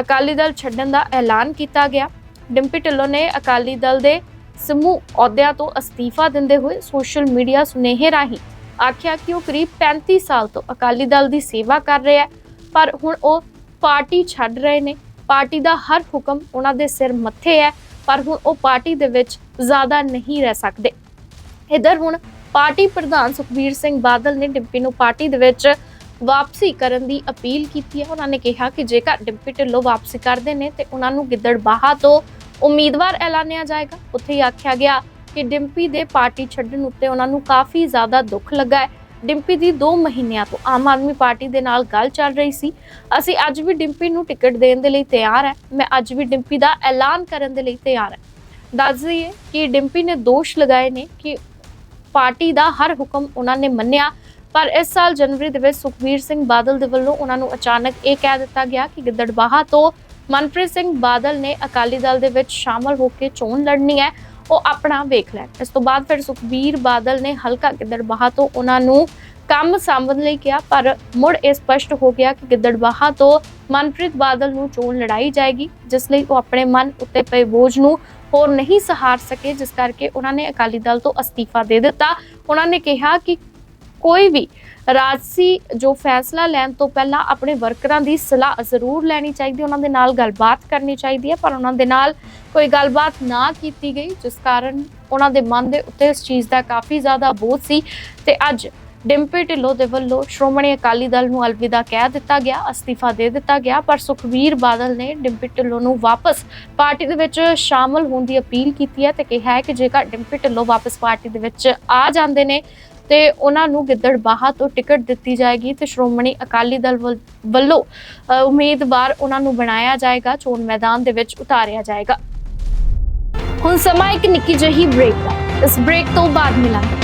ਅਕਾਲੀ ਦਲ ਛੱਡਣ ਦਾ ਐਲਾਨ ਕੀਤਾ ਗਿਆ। ਡਿੰਪੀ ਢਿੱਲੋਂ ਨੇ ਅਕਾਲੀ ਦਲ ਦੇ ਸਮੂਹ ਅਹੁਦਿਆਂ ਤੋਂ ਅਸਤੀਫਾ ਦਿੰਦੇ ਹੋਏ ਸੋਸ਼ਲ ਮੀਡੀਆ ਸੁਨੇਹੇ ਰਾਹੀਂ ਆਖਿਆ ਕਿ ਉਹ ਕਰੀਬ 35 ਸਾਲ ਤੋਂ ਅਕਾਲੀ ਦਲ ਦੀ ਸੇਵਾ ਕਰ ਰਿਹਾ ਹੈ, ਪਰ ਹੁਣ ਉਹ ਪਾਰਟੀ ਛੱਡ ਰਹੇ ਨੇ। ਪਾਰਟੀ ਦਾ ਹਰ ਹੁਕਮ ਉਹਨਾਂ ਦੇ ਸਿਰ ਮੱਥੇ ਹੈ, ਪਰ ਹੁਣ ਉਹ ਪਾਰਟੀ ਦੇ ਵਿੱਚ ਜ਼ਿਆਦਾ ਨਹੀਂ ਰਹਿ ਸਕਦੇ। ਇਧਰ ਹੁਣ ਪਾਰਟੀ ਪ੍ਰਧਾਨ ਸੁਖਬੀਰ ਸਿੰਘ ਬਾਦਲ ਨੇ ਡਿੰਪੀ ਨੂੰ ਪਾਰਟੀ ਦੇ ਵਿੱਚ ਵਾਪਸੀ ਕਰਨ ਦੀ ਅਪੀਲ ਕੀਤੀ ਹੈ। ਉਹਨਾਂ ਨੇ ਕਿਹਾ ਕਿ ਜੇਕਰ ਡਿੰਪੀ ਢਿੱਲੋਂ ਵਾਪਸੀ ਕਰਦੇ ਨੇ ਤੇ ਉਹਨਾਂ ਨੂੰ ਗਿੱਦੜਬਾਹਾ ਤੋਂ ਉਮੀਦਵਾਰ ਐਲਾਨਿਆ ਜਾਏਗਾ। ਉੱਥੇ ਹੀ ਆਖਿਆ ਗਿਆ ਕਿ ਡਿੰਪੀ ਦੇ ਪਾਰਟੀ ਛੱਡਣ ਉੱਤੇ ਉਹਨਾਂ ਨੂੰ ਕਾਫੀ ਜ਼ਿਆਦਾ ਦੁੱਖ ਲੱਗਾ ਹੈ। ਡਿੰਪੀ ਦੀ 2 ਮਹੀਨਿਆਂ ਤੋਂ ਆਮ ਆਦਮੀ ਪਾਰਟੀ ਦੇ ਨਾਲ ਗੱਲ ਚੱਲ ਰਹੀ ਸੀ। ਅਸੀਂ ਅੱਜ ਵੀ ਡਿੰਪੀ ਨੂੰ ਟਿਕਟ ਦੇਣ ਦੇ ਲਈ ਤਿਆਰ ਹੈ। ਮੈਂ ਅੱਜ ਵੀ ਡਿੰਪੀ ਦਾ ਐਲਾਨ ਕਰਨ ਦੇ ਲਈ ਤਿਆਰ ਹਾਂ। ਦੱਸ ਦਈਏ ਕਿ ਡਿੰਪੀ ਨੇ ਦੋਸ਼ ਲਗਾਏ ਨੇ ਕਿ ਪਾਰਟੀ ਦਾ ਹਰ ਹੁਕਮ ਉਹਨਾਂ ਨੇ ਮੰਨਿਆ। ਪਰ ਇਸ ਸਾਲ ਜਨਵਰੀ ਦੇ ਵਿੱਚ ਸੁਖਬੀਰ ਸਿੰਘ ਬਾਦਲ ਦੇ ਵੱਲੋਂ ਉਹਨਾਂ ਨੂੰ ਅਚਾਨਕ ਇਹ ਕਹਿ ਦਿੱਤਾ ਗਿਆ ਕਿ ਗਿੱਦੜਬਾਹਾ ਤੋਂ ਮਨਪ੍ਰੀਤ ਸਿੰਘ ਬਾਦਲ ਨੇ ਅਕਾਲੀ ਦਲ ਦੇ ਵਿੱਚ ਸ਼ਾਮਲ ਹੋ ਕੇ ਚੋਣ ਲੜਨੀ ਹੈ, ਉਹ ਆਪਣਾ ਵੇਖ ਲੈਣ। ਇਸ ਤੋਂ ਬਾਅਦ ਫਿਰ ਸੁਖਬੀਰ ਬਾਦਲ ਨੇ ਹਲਕਾ ਗਿੱਦੜਬਾਹਾ ਤੋਂ ਉਹਨਾਂ ਨੂੰ ਕੰਮ ਸਾਂਭਣ ਲਈ ਕਿਹਾ, ਪਰ ਮੁੜ ਇਹ ਸਪਸ਼ਟ ਹੋ ਗਿਆ ਕਿ ਗਿੱਦੜਬਾਹਾ ਤੋਂ ਮਨਪ੍ਰੀਤ ਬਾਦਲ ਨੂੰ ਚੋਣ ਲੜਾਈ ਜਾਏਗੀ, ਜਿਸ ਲਈ ਉਹ ਆਪਣੇ ਮਨ ਉੱਤੇ ਪਏ ਬੋਝ ਨੂੰ ਹੋਰ ਨਹੀਂ ਸਹਾਰ ਸਕੇ, ਜਿਸ ਕਰਕੇ ਉਹਨਾਂ ਨੇ ਅਕਾਲੀ ਦਲ ਤੋਂ ਅਸਤੀਫਾ ਦੇ ਦਿੱਤਾ। ਉਹਨਾਂ ਨੇ ਕਿਹਾ ਕਿ ਕੋਈ ਵੀ ਰਾਜਸੀ ਜੋ ਫੈਸਲਾ ਲੈਣ ਤੋਂ ਪਹਿਲਾਂ ਆਪਣੇ ਵਰਕਰਾਂ ਦੀ ਸਲਾਹ ਜ਼ਰੂਰ ਲੈਣੀ ਚਾਹੀਦੀ, ਉਹਨਾਂ ਦੇ ਨਾਲ ਗੱਲਬਾਤ ਕਰਨੀ ਚਾਹੀਦੀ ਹੈ, ਪਰ ਉਹਨਾਂ ਦੇ ਨਾਲ ਕੋਈ ਗੱਲਬਾਤ ਨਾ ਕੀਤੀ ਗਈ, ਜਿਸ ਕਾਰਨ ਉਹਨਾਂ ਦੇ ਮਨ ਦੇ ਉੱਤੇ ਇਸ ਚੀਜ਼ ਦਾ ਕਾਫੀ ਜ਼ਿਆਦਾ ਬੋਝ ਸੀ। ਤੇ ਅੱਜ ਡਿੰਪੀ ਢਿੱਲੋਂ ਦੇ ਵੱਲੋਂ ਸ਼੍ਰੋਮਣੀ ਅਕਾਲੀ ਦਲ ਨੂੰ ਅਲਵਿਦਾ ਕਹਿ ਦਿੱਤਾ ਗਿਆ, ਅਸਤੀਫਾ ਦੇ ਦਿੱਤਾ ਗਿਆ, ਪਰ ਸੁਖਵੀਰ ਬਾਦਲ ਨੇ ਡਿੰਪੀ ਢਿੱਲੋਂ ਨੂੰ ਵਾਪਸ ਪਾਰਟੀ ਦੇ ਵਿੱਚ ਸ਼ਾਮਲ ਹੋਣ ਦੀ ਅਪੀਲ ਕੀਤੀ ਹੈ ਤੇ ਕਿਹਾ ਹੈ ਕਿ ਜੇਕਰ ਡਿੰਪੀ ਢਿੱਲੋਂ ਵਾਪਸ ਪਾਰਟੀ ਦੇ ਵਿੱਚ ਆ ਜਾਂਦੇ ਨੇ ਤੇ ਉਹਨਾਂ ਨੂੰ ਗਿੱਦੜਬਾਹਾ ਤੋਂ ਟਿਕਟ ਦਿੱਤੀ ਜਾਏਗੀ ਤੇ ਸ਼੍ਰੋਮਣੀ ਅਕਾਲੀ ਦਲ ਵੱਲ- ਵੱਲੋਂ ਉਮੀਦਵਾਰ ਉਹਨਾਂ ਨੂੰ ਬਣਾਇਆ ਜਾਏਗਾ, ਚੋਣ ਮੈਦਾਨ ਦੇ ਵਿੱਚ ਉਤਾਰਿਆ ਜਾਏਗਾ। ਹੁਣ ਸਮਾਂ ਇੱਕ ਨਿੱਕੀ ਜਿਹੀ ਬ੍ਰੇਕ ਦਾ। ਇਸ ਬ੍ਰੇਕ ਤੋਂ ਬਾਅਦ ਮਿਲਾਂਗੇ।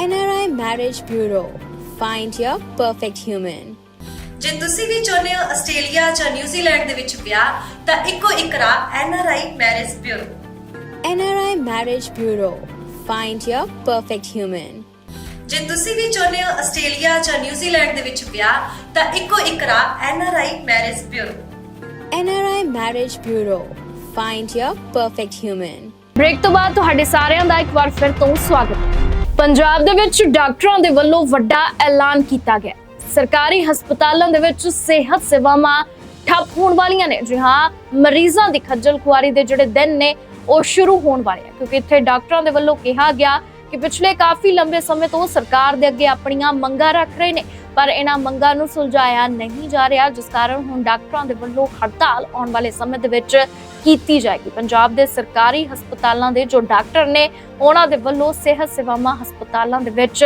NRI Marriage Bureau. Find your perfect human. ਜੇ ਤੁਸੀਂ ਵੀ ਚਾਹੁੰਦੇ ਹੋ ਆਸਟ੍ਰੇਲੀਆ ਜਾਂ ਨਿਊਜ਼ੀਲੈਂਡ ਦੇ ਵਿੱਚ ਵਿਆਹ ਤਾਂ ਇੱਕੋ ਇੱਕ ਰਾਹ NRI marriage bureau NRI Marriage Bureau. Find your perfect human. ਜੇ ਤੁਸੀਂ ਵੀ ਚਾਹੁੰਦੇ ਹੋ ਆਸਟ੍ਰੇਲੀਆ ਜਾਂ ਨਿਊਜ਼ੀਲੈਂਡ ਦੇ ਵਿੱਚ ਵਿਆਹ ਤਾਂ ਇੱਕੋ ਇੱਕ ਰਾਹ NRI marriage bureau NRI Marriage Bureau. Find your perfect human. Break ਤੋਂ ਬਾਅਦ ਤੁਹਾਡੇ ਸਾਰਿਆਂ ਦਾ ਇੱਕ ਵਾਰ ਫਿਰ ਤੋਂ ਸਵਾਗਤ ਹੈ ਪੰਜਾਬ ਦੇ ਵਿੱਚ ਡਾਕਟਰਾਂ ਦੇ ਵੱਲੋਂ ਵੱਡਾ ਐਲਾਨ ਕੀਤਾ ਗਿਆ। ਸਰਕਾਰੀ ਹਸਪਤਾਲਾਂ ਦੇ ਵਿੱਚ ਸਿਹਤ ਸੇਵਾਵਾਂ ਠੱਪ ਹੋਣ ਵਾਲੀਆਂ ਨੇ। ਜੀ ਹਾਂ, ਮਰੀਜ਼ਾਂ ਦੀ ਖੱਜਲ ਖੁਆਰੀ ਦੇ ਜਿਹੜੇ ਦਿਨ ਨੇ, ਉਹ ਸ਼ੁਰੂ ਹੋਣ ਵਾਲੇ ਆ। ਕਿਉਂਕਿ ਇੱਥੇ ਡਾਕਟਰਾਂ ਦੇ ਵੱਲੋਂ ਕਿਹਾ ਗਿਆ ਕਿ ਪਿਛਲੇ ਕਾਫੀ ਲੰਬੇ ਸਮੇਂ ਤੋਂ ਸਰਕਾਰ ਦੇ ਅੱਗੇ ਆਪਣੀਆਂ ਮੰਗਾਂ ਰੱਖ ਰਹੇ ਨੇ। ਪਰ ਇਹਨਾਂ ਮੰਗਾਂ ਨੂੰ ਸੁਲਝਾਇਆ ਨਹੀਂ ਜਾ ਰਿਹਾ, ਜਿਸ ਕਾਰਨ ਹੁਣ ਡਾਕਟਰਾਂ ਦੇ ਵੱਲੋਂ ਹੜਤਾਲ ਆਉਣ ਵਾਲੇ ਸਮੇਂ ਦੇ ਵਿੱਚ ਕੀਤੀ ਜਾਏਗੀ। ਪੰਜਾਬ ਦੇ ਸਰਕਾਰੀ ਹਸਪਤਾਲਾਂ ਦੇ ਜੋ ਡਾਕਟਰ ਨੇ, ਉਹਨਾਂ ਦੇ ਵੱਲੋਂ ਸਿਹਤ ਸੇਵਾਵਾਂ ਹਸਪਤਾਲਾਂ ਦੇ ਵਿੱਚ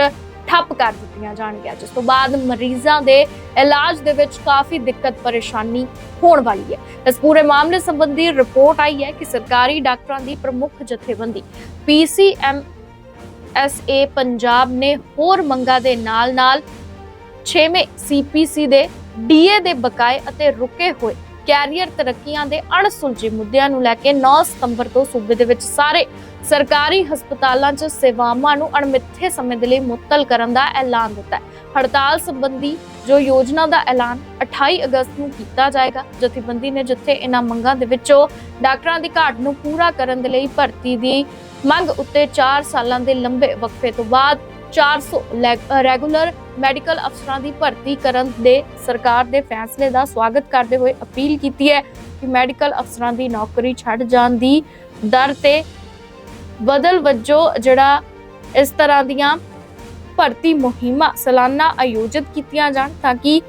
ਠੱਪ ਕਰ ਦਿੱਤੀਆਂ ਜਾਣਗੀਆਂ, ਜਿਸ ਤੋਂ ਬਾਅਦ ਮਰੀਜ਼ਾਂ ਦੇ ਇਲਾਜ ਦੇ ਵਿੱਚ ਕਾਫੀ ਦਿੱਕਤ, ਪਰੇਸ਼ਾਨੀ ਹੋਣ ਵਾਲੀ ਹੈ। ਇਸ ਪੂਰੇ ਮਾਮਲੇ ਸੰਬੰਧੀ ਰਿਪੋਰਟ ਆਈ ਹੈ ਕਿ ਸਰਕਾਰੀ ਡਾਕਟਰਾਂ ਦੀ ਪ੍ਰਮੁੱਖ ਜਥੇਬੰਦੀ ਪੀਸੀਐਮ ਐਸਏ ਪੰਜਾਬ ਨੇ ਹੋਰ ਮੰਗਾਂ ਦੇ ਨਾਲ-ਨਾਲ 6ਵੇਂ ਸੀਪੀਸੀ ਦੇ ਡੀਏ ਦੇ ਬਕਾਏ ਅਤੇ ਰੁਕੇ ਹੋਏ ਕੈਰੀਅਰ ਤਰੱਕੀਆਂ ਦੇ ਅਣਸੁਲਝੇ ਮੁੱਦਿਆਂ ਨੂੰ ਲੈ ਕੇ 9 ਸਤੰਬਰ ਤੋਂ ਸੂਬੇ ਦੇ ਵਿੱਚ ਸਾਰੇ ਸਰਕਾਰੀ ਹਸਪਤਾਲਾਂ 'ਚ ਸੇਵਾਵਾਂ ਨੂੰ ਅਣਮਿੱਥੇ ਸਮੇਂ ਦੇ ਲਈ ਮੁਅੱਤਲ ਕਰਨ ਦਾ ਐਲਾਨ ਦਿੱਤਾ ਹੈ। ਹੜਤਾਲ ਸੰਬੰਧੀ ਜੋ ਯੋਜਨਾ ਦਾ ਐਲਾਨ 28 ਅਗਸਤ ਨੂੰ ਕੀਤਾ ਜਾਏਗਾ, ਜਥੇਬੰਦੀ ਨੇ ਜਿੱਥੇ ਇਹਨਾਂ ਮੰਗਾਂ ਦੇ ਵਿੱਚੋਂ ਡਾਕਟਰਾਂ ਦੀ ਘਾਟ ਨੂੰ ਪੂਰਾ ਕਰਨ ਦੇ ਲਈ ਭਰਤੀ ਦੀ ਮੰਗ ਉੱਤੇ 4 ਸਾਲਾਂ ਦੇ ਲੰਬੇ ਵਕਫੇ ਤੋਂ ਬਾਅਦ 400 ਲੈਗ- ਰੈਗੂਲਰ ਮੈਡੀਕਲ ਅਫਸਰਾਂ ਦੀ ਭਰਤੀ ਕਰਨ ਦੇ ਸਰਕਾਰ ਦੇ ਫੈਸਲੇ ਦਾ ਸਵਾਗਤ ਕਰਦੇ ਹੋਏ ਅਪੀਲ ਕੀਤੀ ਹੈ ਕਿ ਮੈਡੀਕਲ ਅਫਸਰਾਂ ਦੀ ਨੌਕਰੀ ਛੱਡ ਜਾਣ ਦੀ ਦਰ ਤੇ ਬਦਲ ਵਜੋਂ ਜਿਹੜਾ ਇਸ ਤਰ੍ਹਾਂ ਦੀਆਂ ਭਰਤੀ ਮੁਹਿੰਮਾਂ, ਸਾਲਾਨਾ ਆਯੋਜਿਤ ਕੀਤੀਆਂ ਜਾਣ ਤਾਂ ਕਿ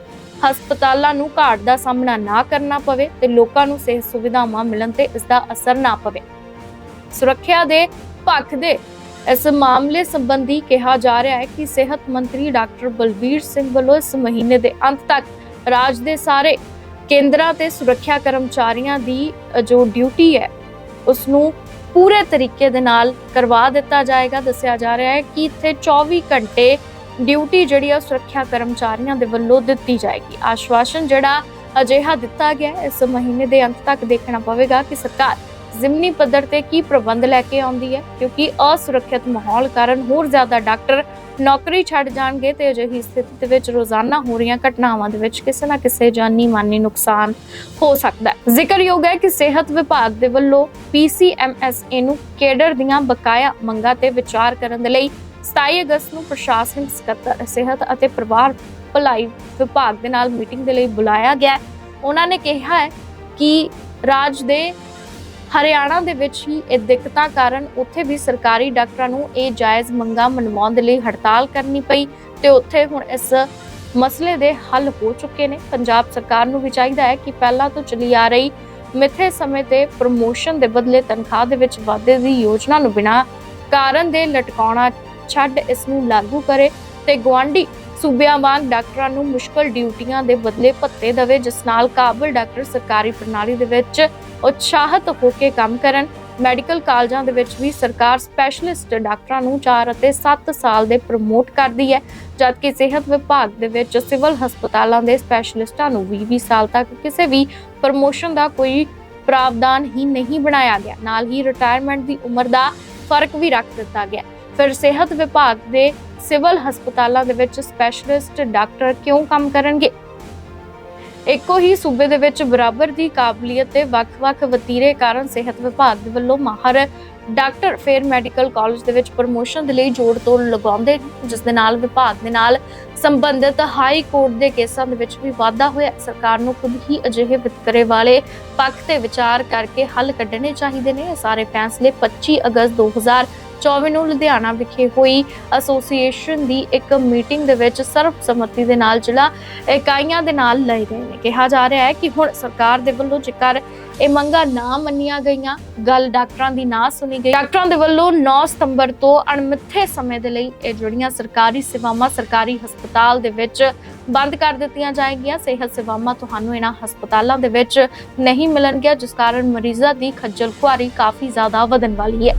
ਹਸਪਤਾਲਾਂ ਨੂੰ ਘਾਟ ਦਾ ਸਾਹਮਣਾ ਨਾ ਕਰਨਾ ਪਵੇ ਤੇ ਲੋਕਾਂ ਨੂੰ ਸਿਹਤ ਸੁਵਿਧਾਵਾਂ ਮਿਲਣ ਤੇ ਇਸ ਦਾ ਅਸਰ ਨਾ ਪਵੇ। ਸੁਰੱਖਿਆ ਦੇ ਪੱਖ ਦੇ ਇਸ ਮਾਮਲੇ ਸੰਬੰਧੀ ਕਿਹਾ ਜਾ ਰਿਹਾ ਹੈ ਕਿ ਸਿਹਤ ਮੰਤਰੀ ਡਾਕਟਰ ਬਲਬੀਰ ਸਿੰਘ ਵੱਲੋਂ ਇਸ ਮਹੀਨੇ ਦੇ ਅੰਤ ਤੱਕ ਰਾਜ ਦੇ ਸਾਰੇ ਕੇਂਦਰਾਂ ਤੇ ਸੁਰੱਖਿਆ ਕਰਮਚਾਰੀਆਂ ਦੀ ਜੋ ਡਿਊਟੀ ਹੈ ਉਸ ਨੂੰ ਪੂਰੇ ਤਰੀਕੇ ਦੇ ਨਾਲ ਕਰਵਾ ਦਿੱਤਾ ਜਾਏਗਾ। ਦੱਸਿਆ ਜਾ ਰਿਹਾ ਹੈ ਕਿ ਇੱਥੇ 24 ਘੰਟੇ ਡਿਊਟੀ ਜਿਹੜੀ ਆ ਸੁਰੱਖਿਆ ਕਰਮਚਾਰੀਆਂ ਦੇ ਵੱਲੋਂ ਦਿੱਤੀ ਜਾਏਗੀ। ਆਸ਼ਵਾਸਨ ਜਿਹੜਾ ਅਜਿਹਾ ਦਿੱਤਾ ਗਿਆ ਇਸ ਮਹੀਨੇ ਦੇ ਅੰਤ ਤੱਕ ਦੇਖਣਾ ਪਵੇਗਾ ਕਿ ਸਰਕਾਰ ਜ਼ਿਮਨੀ ਪੱਧਰ ਤੇ ਕੀ ਪ੍ਰਬੰਧ ਲੈ ਕੇ ਆਉਂਦੀ ਹੈ? ਕਿਉਂਕਿ ਅਸੁਰੱਖਿਅਤ ਮਾਹੌਲ ਕਾਰਨ ਹੋਰ ਜ਼ਿਆਦਾ ਡਾਕਟਰ ਨੌਕਰੀ ਛੱਡ ਜਾਣਗੇ ਤੇ ਅਜਿਹੀ ਸਥਿਤੀ ਦੇ ਵਿੱਚ ਰੋਜ਼ਾਨਾ ਹੋ ਰਹੀਆਂ ਘਟਨਾਵਾਂ ਦੇ ਵਿੱਚ ਕਿਸੇ ਨਾ ਕਿਸੇ ਜਾਨੀ ਮਾਨੀ ਨੁਕਸਾਨ ਹੋ ਸਕਦਾ ਹੈ। ਜ਼ਿਕਰਯੋਗ ਹੈ ਕਿ ਸਿਹਤ ਵਿਭਾਗ ਦੇ ਵੱਲੋਂ PCMSA ਨੂੰ ਕੇਡਰ ਦੀਆਂ ਬਕਾਇਆ ਮੰਗਾਂ ਤੇ ਵਿਚਾਰ ਕਰਨ ਦੇ ਲਈ 27 ਅਗਸਤ ਨੂੰ ਪ੍ਰਸ਼ਾਸਨਿਕ ਸਕੱਤਰ, ਸਿਹਤ ਅਤੇ ਪਰਿਵਾਰ ਭਲਾਈ ਵਿਭਾਗ ਦੇ ਨਾਲ ਮੀਟਿੰਗ ਦੇ ਲਈ ਬੁਲਾਇਆ ਗਿਆ ਉਹਨਾਂ ਨੇ ਕਿਹਾ ਹੈ ਕਿ ਰਾਜ ਦੇ ਹਰਿਆਣਾ ਦੇ ਵਿੱਚ ਹੀ ਇਹ ਦਿੱਕਤਾਂ ਕਾਰਨ ਉੱਥੇ ਵੀ ਸਰਕਾਰੀ ਡਾਕਟਰਾਂ ਨੂੰ ਇਹ ਜਾਇਜ਼ ਮੰਗਾਂ ਮਨਵਾਉਣ ਦੇ ਲਈ ਹੜਤਾਲ ਕਰਨੀ ਪਈ ਤੇ ਉੱਥੇ ਹੁਣ ਇਸ ਮਸਲੇ ਦੇ ਹੱਲ ਹੋ ਚੁੱਕੇ ਨੇ। ਪੰਜਾਬ ਸਰਕਾਰ ਨੂੰ ਵੀ ਚਾਹੀਦਾ ਹੈ ਕਿ ਪਹਿਲਾਂ ਤੋਂ ਚਲੀ ਆ ਰਹੀ ਮਿੱਥੇ ਸਮੇਂ ਤੇ ਪ੍ਰਮੋਸ਼ਨ ਦੇ ਬਦਲੇ ਤਨਖਾਹ ਦੇ ਵਿੱਚ ਵਾਧੇ ਦੀ ਯੋਜਨਾ ਨੂੰ ਬਿਨਾਂ ਕਾਰਨ ਦੇ ਲਟਕਾਉਣਾ ਛੱਡ ਇਸ ਨੂੰ ਲਾਗੂ ਕਰੇ ਤੇ ਗਵਾਂਢੀ ਸੂਬਿਆਂ ਵਾਂਗ ਡਾਕਟਰਾਂ ਨੂੰ ਮੁਸ਼ਕਲ ਡਿਊਟੀਆਂ ਦੇ ਬਦਲੇ ਭੱਤੇ ਦੇਵੇ, ਜਿਸ ਨਾਲ ਕਾਬਲ ਡਾਕਟਰ ਸਰਕਾਰੀ ਪ੍ਰਣਾਲੀ ਦੇ ਵਿੱਚ ਉਤਸ਼ਾਹਤ ਹੋ ਕੇ ਕੰਮ ਕਰਨ। ਮੈਡੀਕਲ ਕਾਲਜਾਂ ਦੇ ਵਿੱਚ ਵੀ ਸਰਕਾਰ ਸਪੈਸ਼ਲਿਸਟ ਡਾਕਟਰਾਂ ਨੂੰ 4 ਅਤੇ 7 ਸਾਲ ਦੇ ਪ੍ਰਮੋਟ ਕਰਦੀ ਹੈ, ਜਦਕਿ ਸਿਹਤ ਵਿਭਾਗ ਦੇ ਵਿੱਚ ਸਿਵਲ ਹਸਪਤਾਲਾਂ ਦੇ ਸਪੈਸ਼ਲਿਸਟਾਂ ਨੂੰ 20-20 ਸਾਲ ਤੱਕ ਕਿਸੇ ਵੀ ਪ੍ਰਮੋਸ਼ਨ ਦਾ ਕੋਈ ਪ੍ਰਾਵਧਾਨ ਹੀ ਨਹੀਂ ਬਣਾਇਆ ਗਿਆ। ਨਾਲ ਹੀ ਰਿਟਾਇਰਮੈਂਟ ਦੀ ਉਮਰ ਦਾ ਫ਼ਰਕ ਵੀ ਰੱਖ ਦਿੱਤਾ ਗਿਆ। ਫਿਰ ਸਿਹਤ ਵਿਭਾਗ ਦੇ ਸਿਵਲ ਹਸਪਤਾਲਾਂ ਦੇ ਵਿੱਚ ਸਪੈਸ਼ਲਿਸਟ ਡਾਕਟਰ ਕਿਉਂ ਕੰਮ ਕਰਨਗੇ? ਇੱਕੋ ਹੀ ਸੂਬੇ ਦੇ ਵਿੱਚ ਬਰਾਬਰ ਦੀ ਕਾਬਲੀਅਤ ਤੇ ਵੱਖ-ਵੱਖ ਵਤੀਰੇ ਕਾਰਨ ਸਿਹਤ ਵਿਭਾਗ ਦੇ ਵੱਲੋਂ ਮਾਹਰ ਡਾਕਟਰ ਫੇਰ ਮੈਡੀਕਲ ਕਾਲਜ ਦੇ ਵਿੱਚ ਪ੍ਰਮੋਸ਼ਨ ਦੇ ਲਈ ਜੋੜ ਤੋੜ ਲਗਾਉਂਦੇ ਨੇ, ਜਿਸ ਦੇ ਨਾਲ ਵਿਭਾਗ ਦੇ ਨਾਲ ਸੰਬੰਧਿਤ ਹਾਈ ਕੋਰਟ ਦੇ ਕੇਸਾਂ ਦੇ ਵਿੱਚ ਵੀ ਵਾਧਾ ਹੋਇਆ। ਸਰਕਾਰ ਨੂੰ ਖੁਦ ਹੀ ਅਜਿਹੇ ਵਿਤਕਰੇ ਵਾਲੇ ਪੱਖ ਤੇ ਵਿਚਾਰ ਕਰਕੇ ਹੱਲ ਕੱਢਣੇ ਚਾਹੀਦੇ ਨੇ। ਇਹ ਸਾਰੇ ਫੈਸਲੇ 25 ਅਗਸਤ 2024 ਨੂੰ ਲੁਧਿਆਣਾ ਵਿਖੇ ਹੋਈ ਐਸੋਸੀਏਸ਼ਨ ਦੀ ਇੱਕ ਮੀਟਿੰਗ ਦੇ ਵਿੱਚ ਸਰਬਸੰਮਤੀ ਦੇ ਨਾਲ ਜ਼ਿਲ੍ਹਾ ਇਕਾਈਆਂ ਦੇ ਨਾਲ ਲਏ ਗਏ ਨੇ। ਕਿਹਾ ਜਾ ਰਿਹਾ ਹੈ ਕਿ ਹੁਣ ਸਰਕਾਰ ਦੇ ਵੱਲੋਂ ਜੇਕਰ ਇਹ ਮੰਗਾਂ ਨਾ ਮੰਨੀਆਂ ਗਈਆਂ, ਗੱਲ ਡਾਕਟਰਾਂ ਦੀ ਨਾ ਸੁਣੀ ਗਈ, ਡਾਕਟਰਾਂ ਦੇ ਵੱਲੋਂ 9 ਸਤੰਬਰ ਤੋਂ ਅਣਮਿੱਥੇ ਸਮੇਂ ਦੇ ਲਈ ਇਹ ਜਿਹੜੀਆਂ ਸਰਕਾਰੀ ਸੇਵਾਵਾਂ ਸਰਕਾਰੀ ਹਸਪਤਾਲ ਦੇ ਵਿੱਚ ਬੰਦ ਕਰ ਦਿੱਤੀਆਂ ਜਾਏਗੀਆਂ, ਸਿਹਤ ਸੇਵਾਵਾਂ ਤੁਹਾਨੂੰ ਇਹਨਾਂ ਹਸਪਤਾਲਾਂ ਦੇ ਵਿੱਚ ਨਹੀਂ ਮਿਲਣਗੀਆਂ, ਜਿਸ ਕਾਰਨ ਮਰੀਜ਼ਾਂ ਦੀ ਖੱਜਲ ਖੁਆਰੀ ਕਾਫੀ ਜ਼ਿਆਦਾ ਵਧਣ ਵਾਲੀ ਹੈ।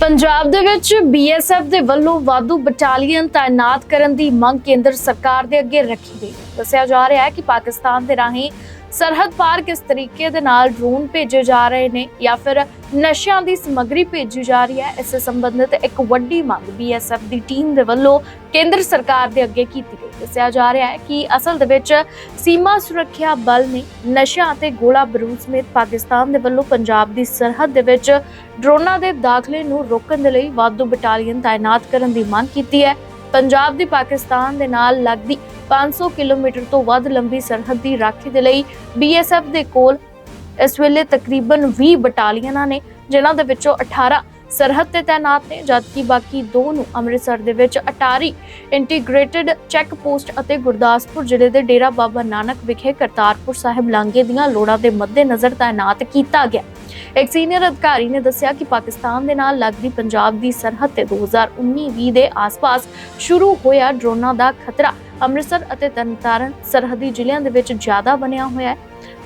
ਪੰਜਾਬ ਦੇ ਵਿੱਚ ਬੀਐਸਐਫ ਦੇ ਵੱਲੋਂ ਵਾਧੂ ਬਟਾਲੀਅਨ ਤਾਇਨਾਤ ਕਰਨ ਦੀ ਮੰਗ ਕੇਂਦਰ ਸਰਕਾਰ ਦੇ ਅੱਗੇ ਰੱਖੀ ਗਈ। ਦੱਸਿਆ ਜਾ ਰਿਹਾ ਹੈ ਕਿ ਪਾਕਿਸਤਾਨ ਦੇ ਰਾਹੀਂ ਸਰਹੱਦ ਪਾਰ ਕਿਸ ਤਰੀਕੇ ਦੇ ਨਾਲ ਡਰੋਨ ਭੇਜੇ ਜਾ ਰਹੇ ਨੇ ਜਾਂ ਫਿਰ ਨਸ਼ਿਆਂ ਦੀ ਸਮੱਗਰੀ ਭੇਜੀ ਜਾ ਰਹੀ ਹੈ, ਇਸ ਸੰਬੰਧਿਤ ਇੱਕ ਵੱਡੀ ਮੰਗ ਬੀਐਸਐਫ ਦੀ ਟੀਮ ਦੇ ਵੱਲੋਂ ਕੇਂਦਰ ਸਰਕਾਰ ਦੇ ਅੱਗੇ ਕੀਤੀ ਗਈ। ਦੱਸਿਆ ਜਾ ਰਿਹਾ ਹੈ ਕਿ ਅਸਲ ਦੇ ਵਿੱਚ ਸੀਮਾ ਸੁਰੱਖਿਆ ਬਲ ਨੇ ਨਸ਼ਿਆਂ ਅਤੇ ਗੋਲਾ ਬਰੂਦ ਸਮੇਤ ਪਾਕਿਸਤਾਨ ਦੇ ਵੱਲੋਂ ਪੰਜਾਬ ਦੀ ਸਰਹੱਦ ਦੇ ਵਿੱਚ ਡਰੋਨਾਂ ਦੇ ਦਾਖਲੇ ਨੂੰ ਰੋਕਣ ਦੇ ਲਈ ਵਾਧੂ ਬਟਾਲੀਅਨ ਤਾਇਨਾਤ ਕਰਨ ਦੀ ਮੰਗ ਕੀਤੀ ਹੈ। ਪੰਜਾਬ ਦੀ ਪਾਕਿਸਤਾਨ ਦੇ ਨਾਲ ਲੱਗਦੀ 500 ਕਿਲੋਮੀਟਰ ਤੋਂ ਵੱਧ ਲੰਬੀ ਸਰਹੱਦ ਦੀ ਰਾਖੀ ਦੇ ਲਈ ਬੀਐਸਐਫ ਦੇ ਕੋਲ ਇਸ ਵੇਲੇ ਤਕਰੀਬਨ 20 ਬਟਾਲੀਅਨਾਂ ਨੇ, ਜਿਨ੍ਹਾਂ ਦੇ ਵਿੱਚੋਂ 18 ਸਰਹੱਦ ਤੇ ਤਾਇਨਾਤ ਨੇ, ਜਦਕਿ ਬਾਕੀ ਦੋ ਨੂੰ ਅੰਮ੍ਰਿਤਸਰ ਦੇ ਵਿੱਚ ਅਟਾਰੀ ਇੰਟੀਗ੍ਰੇਟਿਡ ਚੈੱਕ ਪੋਸਟ ਅਤੇ ਗੁਰਦਾਸਪੁਰ ਜ਼ਿਲ੍ਹੇ ਦੇ ਡੇਰਾ ਬਾਬਾ ਨਾਨਕ ਵਿਖੇ ਕਰਤਾਰਪੁਰ ਸਾਹਿਬ ਲਾਂਘੇ ਦੀਆਂ ਲੋੜਾਂ ਦੇ ਮੱਦੇਨਜ਼ਰ ਤਾਇਨਾਤ ਕੀਤਾ ਗਿਆ। ਇੱਕ ਸੀਨੀਅਰ ਅਧਿਕਾਰੀ ਨੇ ਦੱਸਿਆ ਕਿ ਪਾਕਿਸਤਾਨ ਦੇ ਨਾਲ ਲੱਗਦੀ ਪੰਜਾਬ ਦੀ ਸਰਹੱਦ ਤੇ 2019-20 ਦੇ ਆਸ-ਪਾਸ ਸ਼ੁਰੂ ਹੋਇਆ ਡਰੋਨਾਂ ਦਾ ਖਤਰਾ। ਅੰਮ੍ਰਿਤਸਰ ਅਤੇ ਤਰਨਤਾਰਨ ਸਰਹੱਦੀ ਜ਼ਿਲ੍ਹਿਆਂ ਦੇ ਵਿੱਚ ਜ਼ਿਆਦਾ ਬਣਿਆ ਹੋਇਆ ਹੈ।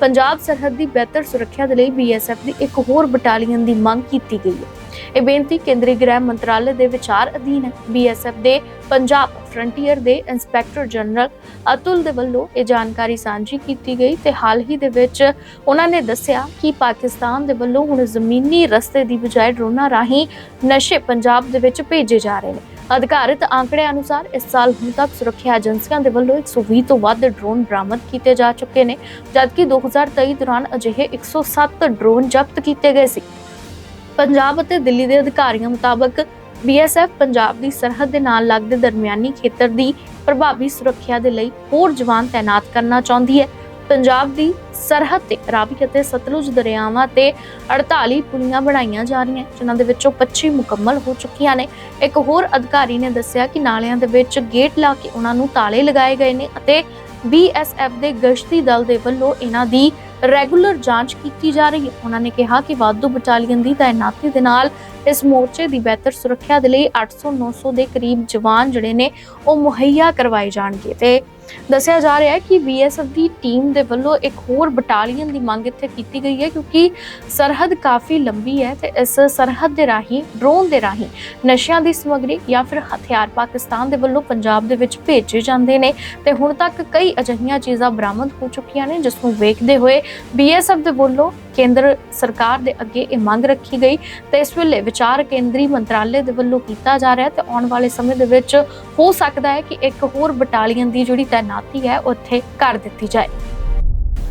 ਪੰਜਾਬ ਸਰਹੱਦ ਦੀ ਬਿਹਤਰ ਸੁਰੱਖਿਆ ਦੇ ਲਈ ਬੀਐਸਐਫ ਦੀ ਇੱਕ ਹੋਰ ਬਟਾਲੀਅਨ ਦੀ ਮੰਗ ਕੀਤੀ ਗਈ ਹੈ। ਇਹ ਬੇਨਤੀ ਕੇਂਦਰੀ ਗ੍ਰਹਿ ਮੰਤਰਾਲੇ ਦੇ ਵਿਚਾਰ ਅਧੀਨ ਹੈ। ਬੀਐਸਐਫ ਦੇ ਪੰਜਾਬ ਫਰੰਟੀਅਰ ਦੇ ਇੰਸਪੈਕਟਰ ਜਨਰਲ ਅਤੁਲ ਦੇ ਵੱਲੋਂ ਇਹ ਜਾਣਕਾਰੀ ਸਾਂਝੀ ਕੀਤੀ ਗਈ ਤੇ ਹਾਲ ਹੀ ਦੇ ਵਿੱਚ ਉਹਨਾਂ ਨੇ ਦੱਸਿਆ ਕਿ ਪਾਕਿਸਤਾਨ ਦੇ ਵੱਲੋਂ ਹੁਣ ਜ਼ਮੀਨੀ ਰਸਤੇ ਦੀ ਬਜਾਏ ਡਰੋਨਾਂ ਰਾਹੀਂ ਨਸ਼ੇ ਪੰਜਾਬ ਦੇ ਵਿੱਚ ਭੇਜੇ ਜਾ ਰਹੇ ਨੇ। ਅਧਿਕਾਰਿਤ ਆંકੜੇ ਅਨੁਸਾਰ ਇਸ ਸਾਲ ਹੁਣ ਤੱਕ ਸੁਰੱਖਿਆ ਏਜੰਸੀਆਂ ਦੇ ਵੱਲੋਂ 120 ਤੋਂ ਵੱਧ ਡਰੋਨ ਬਰਾਮਦ ਕੀਤੇ ਜਾ ਚੁੱਕੇ ਨੇ, ਜਦਕਿ 2023 ਦੌਰਾਨ ਅਜਿਹੇ 107 ਡਰੋਨ ਜ਼ਬਤ ਕੀਤੇ ਗਏ ਸੀ। ਪੰਜਾਬ ਅਤੇ ਦਿੱਲੀ ਦੇ ਅਧਿਕਾਰੀਆਂ ਮੁਤਾਬਕ ਬੀਐਸਐਫ ਪੰਜਾਬ ਦੀ ਸਰਹੱਦ ਦੇ ਨਾਲ ਲੱਗਦੇ ਦਰਮਿਆਨੀ ਖੇਤਰ ਦੀ ਪ੍ਰਭਾਵੀ ਸੁਰੱਖਿਆ ਦੇ ਲਈ ਹੋਰ ਜਵਾਨ ਤਾਇਨਾਤ ਕਰਨਾ ਚਾਹੁੰਦੀ ਹੈ। ਪੰਜਾਬ ਦੀ ਸਰਹੱਦ ਤੇ ਰਾਵੀ ਅਤੇ ਸਤਲੁਜ ਦਰਿਆਵਾਂ ਤੇ 48 ਪੁਲੀਆਂ ਬਣਾਈਆਂ ਜਾ ਰਹੀਆਂ, ਜਿਨ੍ਹਾਂ ਦੇ ਵਿੱਚੋਂ 25 ਮੁਕੰਮਲ ਹੋ ਚੁੱਕੀਆਂ ਨੇ। ਇੱਕ ਹੋਰ ਅਧਿਕਾਰੀ ਨੇ ਦੱਸਿਆ ਕਿ ਨਾਲਿਆਂ ਦੇ ਵਿੱਚ ਗੇਟ ਲਾ ਕੇ ਉਹਨਾਂ ਨੂੰ ਤਾਲੇ ਲਗਾਏ ਗਏ ਨੇ ਅਤੇ ਬੀਐਸਐਫ ਦੇ ਗਸ਼ਤੀ ਦਲ ਦੇ ਵੱਲੋਂ ਇਹਨਾਂ ਦੀ ਰੈਗੂਲਰ ਜਾਂਚ ਕੀਤੀ ਜਾ ਰਹੀ ਹੈ। ਉਹਨਾਂ ਨੇ ਕਿਹਾ ਕਿ ਵਾਧੂ ਬਟਾਲੀਅਨ ਦੀ ਤਾਇਨਾਤੀ ਦੇ ਨਾਲ ਇਸ ਮੋਰਚੇ ਦੀ ਬਿਹਤਰ ਸੁਰੱਖਿਆ ਦੇ ਲਈ 800-900 ਦੇ ਕਰੀਬ ਜਵਾਨ ਜਿਹੜੇ ਨੇ ਉਹ ਮੁਹੱਈਆ ਕਰਵਾਏ ਜਾਣਗੇ ਤੇ ਦੱਸਿਆ ਜਾ ਰਿਹਾ ਹੈ ਕਿ ਬੀਐਸਐਫ ਦੀ ਟੀਮ ਦੇ ਵੱਲੋਂ ਇੱਕ ਹੋਰ ਬਟਾਲੀਅਨ ਦੀ ਮੰਗ ਇੱਥੇ ਕੀਤੀ ਗਈ ਹੈ ਕਿਉਂਕਿ ਸਰਹੱਦ ਕਾਫੀ ਲੰਬੀ ਹੈ ਤੇ ਇਸ ਸਰਹੱਦ ਦੇ ਰਾਹੀਂ ਡਰੋਨ ਦੇ ਰਾਹੀਂ ਨਸ਼ਿਆਂ ਦੀ ਸਮਗਰੀ ਜਾਂ ਫਿਰ ਹਥਿਆਰ ਪਾਕਿਸਤਾਨ ਦੇ ਵੱਲੋਂ ਪੰਜਾਬ ਦੇ ਵਿੱਚ ਭੇਜੇ ਜਾਂਦੇ ਨੇ ਤੇ ਹੁਣ ਤੱਕ ਕਈ ਅਜਿਹੀਆਂ ਚੀਜ਼ਾਂ ਬਰਾਮਦ ਹੋ ਚੁੱਕੀਆਂ ਨੇ ਜਿਸ ਨੂੰ ਵੇਖਦੇ ਹੋਏ ਬੀਐਸਐਫ ਦੇ ਵੱਲੋਂ ਕੇਂਦਰ ਸਰਕਾਰ ਦੇ ਅੱਗੇ ਇਹ ਮੰਗ ਰੱਖੀ ਗਈ ਤੇ ਇਸ ਵੇਲੇ ਵਿਚਾਰ ਕੇਂਦਰੀ ਮੰਤਰਾਲੇ ਦੇ ਵੱਲੋਂ ਕੀਤਾ ਜਾ ਰਿਹਾ ਹੈ ਤੇ ਆਉਣ ਵਾਲੇ ਸਮੇਂ ਦੇ ਵਿੱਚ ਹੋ ਸਕਦਾ ਹੈ ਕਿ ਇੱਕ ਹੋਰ ਬਟਾਲੀਅਨ ਦੀ ਜਿਹੜੀ ਤਾਇਨਾਤੀ ਹੈ ਉੱਥੇ ਕਰ ਦਿੱਤੀ ਜਾਏ।